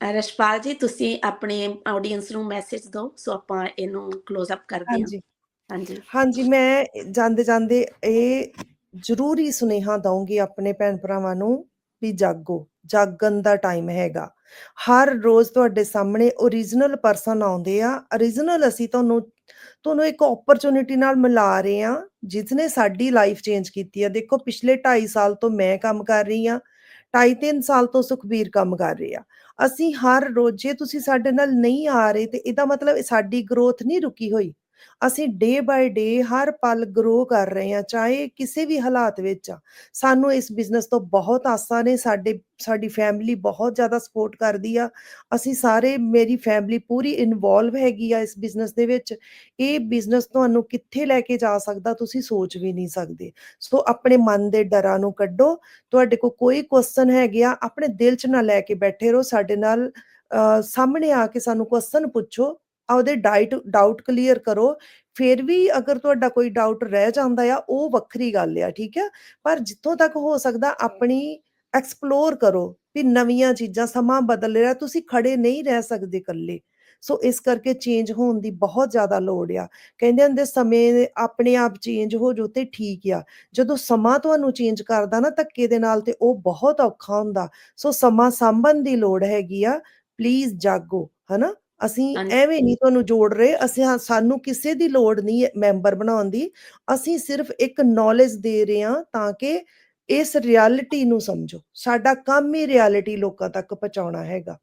ਰਸ਼ਪਾਲ ਜੀ ਤੁਸੀਂ ਆਪਣੇ ਆਡੀਅנס ਨੂੰ ਮੈਸੇਜ ਦਿਓ ਸੋ ਆਪਾਂ ਇਹਨੂੰ ক্লোਜ਼ ਅਪ ਕਰਦੇ ਹਾਂ। ਹਾਂਜੀ। ਹਾਂਜੀ। ਮੈਂ ਜਾਂਦੇ ਜਾਂਦੇ ਇਹ ਜ਼ਰੂਰੀ ਸੁਨੇਹਾ ਦਵਾਂਗੀ ਆਪਣੇ ਭੈਣ ਭਰਾਵਾਂ ਨੂੰ ਵੀ ਜਾਗੋ ਜਾਗਣ ਦਾ ਟਾਈਮ ਹੈਗਾ। ਹਰ ਰੋਜ਼ ਤੁਹਾਡੇ ਸਾਹਮਣੇ origignal ਪਰਸਨ ਆਉਂਦੇ ਆ। origignal ਅਸੀਂ ਤੁਹਾਨੂੰ ਤੁਹਾਨੂੰ ਇੱਕ ਓਪਰਚ्युनिटी ਨਾਲ ਮਿਲਾ ਰਹੇ ਆ ਜਿਸਨੇ ਸਾਡੀ ਲਾਈਫ ਚੇਂਜ ਕੀਤੀ ਆ। ਦੇਖੋ ਪਿਛਲੇ 2.5 ਸਾਲ ਤੋਂ ਮੈਂ ਕੰਮ ਕਰ ਰਹੀ ਆ 2.5 3 ਸਾਲ ਤੋਂ ਸੁਖਬੀਰ ਕੰਮ ਕਰ ਰਹੀ। ਆ ਅਸੀਂ ਹਰ ਰੋਜ਼ ਜੇ ਤੁਸੀਂ ਸਾਡੇ ਨਾਲ ਨਹੀਂ ਆ ਰਹੇ ਤੇ ਇਹਦਾ ਮਤਲਬ ਸਾਡੀ ਗਰੋਥ ਨਹੀਂ ਰੁਕੀ ਹੋਈ। ਅਸੀਂ ਡੇ ਬਾਏ ਡੇ ਹਰ ਪਲ ਗਰੋ ਕਰ ਰਹੇ ਹਾਂ ਚਾਹੇ ਕਿਸੇ ਵੀ ਹਾਲਾਤ ਵਿੱਚ ਆ। ਸਾਨੂੰ ਇਸ ਬਿਜ਼ਨਸ ਤੋਂ ਬਹੁਤ ਆਸਾਂ ਨੇ ਸਾਡੇ ਸਾਡੀ ਫੈਮਿਲੀ ਬਹੁਤ ਜ਼ਿਆਦਾ ਸਪੋਰਟ ਕਰਦੀ ਆ। ਅਸੀਂ ਸਾਰੇ ਮੇਰੀ ਫੈਮਿਲੀ ਪੂਰੀ ਇਨਵੋਲਵ ਹੈਗੀ ਆ ਇਸ ਬਿਜ਼ਨਸ ਦੇ ਵਿੱਚ। ਇਹ ਬਿਜ਼ਨਸ ਤੁਹਾਨੂੰ ਕਿੱਥੇ ਲੈ ਕੇ ਜਾ ਸਕਦਾ ਤੁਸੀਂ ਸੋਚ ਵੀ ਨਹੀਂ ਸਕਦੇ। ਸੋ ਆਪਣੇ ਮਨ ਦੇ ਡਰਾਂ ਨੂੰ ਕੱਢੋ। ਤੁਹਾਡੇ ਕੋਲ ਕੋਈ ਕੁਐਸਚਨ ਹੈਗੇ ਆ ਆਪਣੇ ਦਿਲ 'ਚ ਨਾ ਲੈ ਕੇ ਬੈਠੇ ਰਹੋ। ਸਾਡੇ ਨਾਲ ਅਹ, ਸਾਹਮਣੇ ਆ ਕੇ ਸਾਨੂੰ ਕੁਐਸਚਨ ਪੁੱਛੋ। ਆਪਦੇ ਡਾਈਟ ਡਾਊਟ ਕਲੀਅਰ ਕਰੋ। ਫਿਰ ਵੀ ਅਗਰ ਤੁਹਾਡਾ ਕੋਈ ਡਾਊਟ ਰਹਿ ਜਾਂਦਾ ਆ, ਉਹ ਵੱਖਰੀ ਗੱਲ ਆ, ਠੀਕ ਆ? ਪਰ ਜਿੱਥੋਂ ਤੱਕ ਹੋ ਸਕਦਾ ਆਪਣੀ ਐਕਸਪਲੋਰ ਕਰੋ ਵੀ ਨਵੀਆਂ ਚੀਜ਼ਾਂ, ਸਮਾਂ ਬਦਲ ਰਿਹਾ, ਤੁਸੀਂ ਖੜੇ ਨਹੀਂ ਰਹਿ ਸਕਦੇ ਇਕੱਲੇ। ਸੋ ਇਸ ਕਰਕੇ ਚੇਂਜ ਹੋਣ ਦੀ ਬਹੁਤ ਜ਼ਿਆਦਾ ਲੋੜ ਆ। ਕਹਿੰਦੇ ਹੁੰਦੇ ਸਮੇਂ ਆਪਣੇ ਆਪ ਚੇਂਜ ਹੋ ਜੋ ਤੇ ਠੀਕ ਆ। ਜਦੋਂ ਸਮਾਂ ਤੁਹਾਨੂੰ ਚੇਂਜ ਕਰਦਾ ਨਾ ਧੱਕੇ ਦੇ ਨਾਲ ਤੇ ਉਹ ਬਹੁਤ ਔਖਾ ਹੁੰਦਾ। ਸੋ ਸਮਾਂ ਸਾਂਭਣ ਦੀ ਲੋੜ ਹੈਗੀ ਆ। ਪਲੀਜ਼ ਜਾਗੋ, ਹਨਾ? ਅਸੀਂ। ਐਵੇਂ ਨਹੀਂ ਤੁਹਾਨੂੰ ਜੋੜ ਰਹੇ ਅਸੀਂ ਸਾਨੂੰ ਕਿਸੇ ਦੀ ਲੋੜ ਨਹੀਂ ਹੈ ਮੈਂਬਰ ਬਣਾਉਣ ਦੀ ਅਸੀਂ ਸਿਰਫ ਇੱਕ ਨੌਲੇਜ ਦੇ ਰਹੇ ਹਾਂ ਤਾਂ ਕਿ ਇਸ ਰਿਐਲਿਟੀ ਨੂੰ ਸਮਝੋ ਸਾਡਾ ਕੰਮ ਹੀ ਰਿਐਲਿਟੀ ਲੋਕਾਂ ਤੱਕ ਪਹੁੰਚਾਉਣਾ ਹੈਗਾ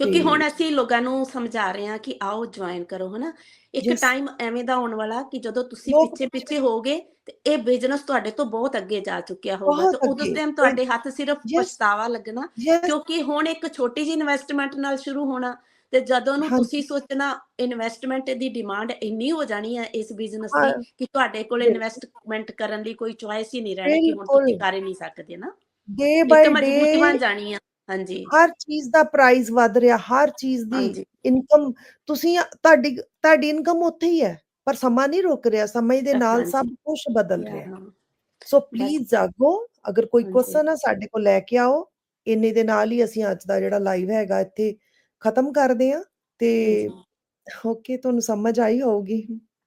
ਕਿਉਂਕਿ ਹੁਣ ਅਸੀਂ ਲੋਕਾਂ ਨੂੰ ਸਮਝਾ ਰਹੇ ਹਾਂ ਕਿ ਆਓ ਜੁਆਇਨ ਕਰੋ ਹਨਾ ਇੱਕ. ਟਾਈਮ ਐਵੇਂ ਦਾ ਆਉਣ ਵਾਲਾ ਕਿ ਜਦੋਂ ਤੁਸੀਂ ਪਿੱਛੇ ਪਿੱਛੇ ਹੋਗੇ ਤੇ ਇਹ ਬਿਜ਼ਨਸ ਤੁਹਾਡੇ ਤੋਂ ਬਹੁਤ ਅੱਗੇ ਜਾ ਚੁੱਕਿਆ ਹੋਊਗਾ ਬਹੁਤ ਤੇ ਉਦੋਂ। ਟਾਈਮ ਤੁਹਾਡੇ ਹੱਥ ਸਿਰਫ. ਪਛਤਾਵਾ ਲੱਗਣਾ ਕਿਉਂਕਿ ਹੁਣ ਇੱਕ ਛੋਟੀ ਜਿਹੀ ਇਨਵੈਸਟਮੈਂਟ ਨਾਲ ਸ਼ੁਰੂ ਹੋਣਾ ਤੇ ਜਦੋਂ ਨੂੰ। ਤੁਸੀਂ ਸੋਚਣਾ ਇਨਵੈਸਟਮੈਂਟ ਦੀ ਡਿਮਾਂਡ ਇੰਨੀ ਹੋ ਜਾਣੀ ਹੈ ਇਸ ਬਿਜ਼ਨਸ ਹਾਂ, ਦੀ ਕਿ ਤੁਹਾਡੇ ਕੋਲ। ਇਨਵੈਸਟਮੈਂਟ ਕਰਨ ਲਈ ਕੋਈ ਚੁਆਇਸ ਹੀ ਨਹੀਂ ਰਹਿਣੀ ਕਿ ਹੁਣ ਤੁਸੀਂ। ਕਰ ਹੀ ਨਹੀਂ ਸਕਦੇ ਨਾ ਡੇ ਬਾਈ ਮਜਬੂਰੀ ਬਣ ਡੇ ਜਾਣੀ ਆ ਹਾਂਜੀ ਹਰ ਚੀਜ਼ ਦਾ ਪ੍ਰਾਈਸ ਵੱਧ ਰਿਹਾ ਹਰ ਚੀਜ਼ ਦੀ ਇਨਕਮ ਤੁਸੀਂ ਤੁਹਾਡੀ ਤੁਹਾਡੀ ਇਨਕਮ ਉੱਥੇ ਹੀ ਹੈ ਪਰ ਸਮਾਂ ਨਹੀਂ ਰੁਕ ਰਿਹਾ ਸਮੇਂ ਦੇ ਨਾਲ। ਸਭ ਕੁਝ ਬਦਲ ਰਿਹਾ ਹਾਂ। ਸੋ ਪਲੀਜ਼ ਜਾਗੋ ਅਗਰ ਕੋਈ। ਕੁਐਸਚਨ ਆ ਸਾਡੇ ਕੋਲ ਲੈ ਕੇ ਆਓ ਇੰਨੇ ਦੇ ਨਾਲ ਹੀ ਅਸੀਂ ਅੱਜ ਦਾ ਜਿਹੜਾ ਲਾਈਵ ਹੈਗਾ ਇੱਥੇ ਖਤਮ ਕਰਦੇ ਆ ਤੇ। ਓਕੇ ਤੁਹਾਨੂੰ ਸਮਝ ਆਈ ਹੋਊਗੀ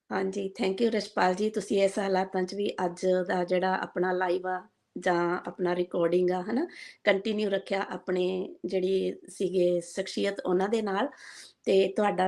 ਹਾਂਜੀ ਥੈਂਕ ਯੂ ਰਸ਼ਪਾਲ ਜੀ ਤੁਸੀਂ ਇਸ ਹਾਲਾਤਾਂ 'ਚ ਵੀ ਅੱਜ ਦਾ ਜਿਹੜਾ ਆਪਣਾ ਲਾਈਵ ਆ ਜਾਂ ਆਪਣਾ ਰਿਕਾਰਡਿੰਗ ਆ ਹਨਾ ਕੰਟੀਨਿਊ ਰੱਖਿਆ ਆਪਣੇ ਜਿਹੜੀ ਸੀਗੇ ਸ਼ਖਸੀਅਤ ਉਹਨਾਂ ਦੇ ਨਾਲ ਤੇ ਤੁਹਾਡਾ ਵੀ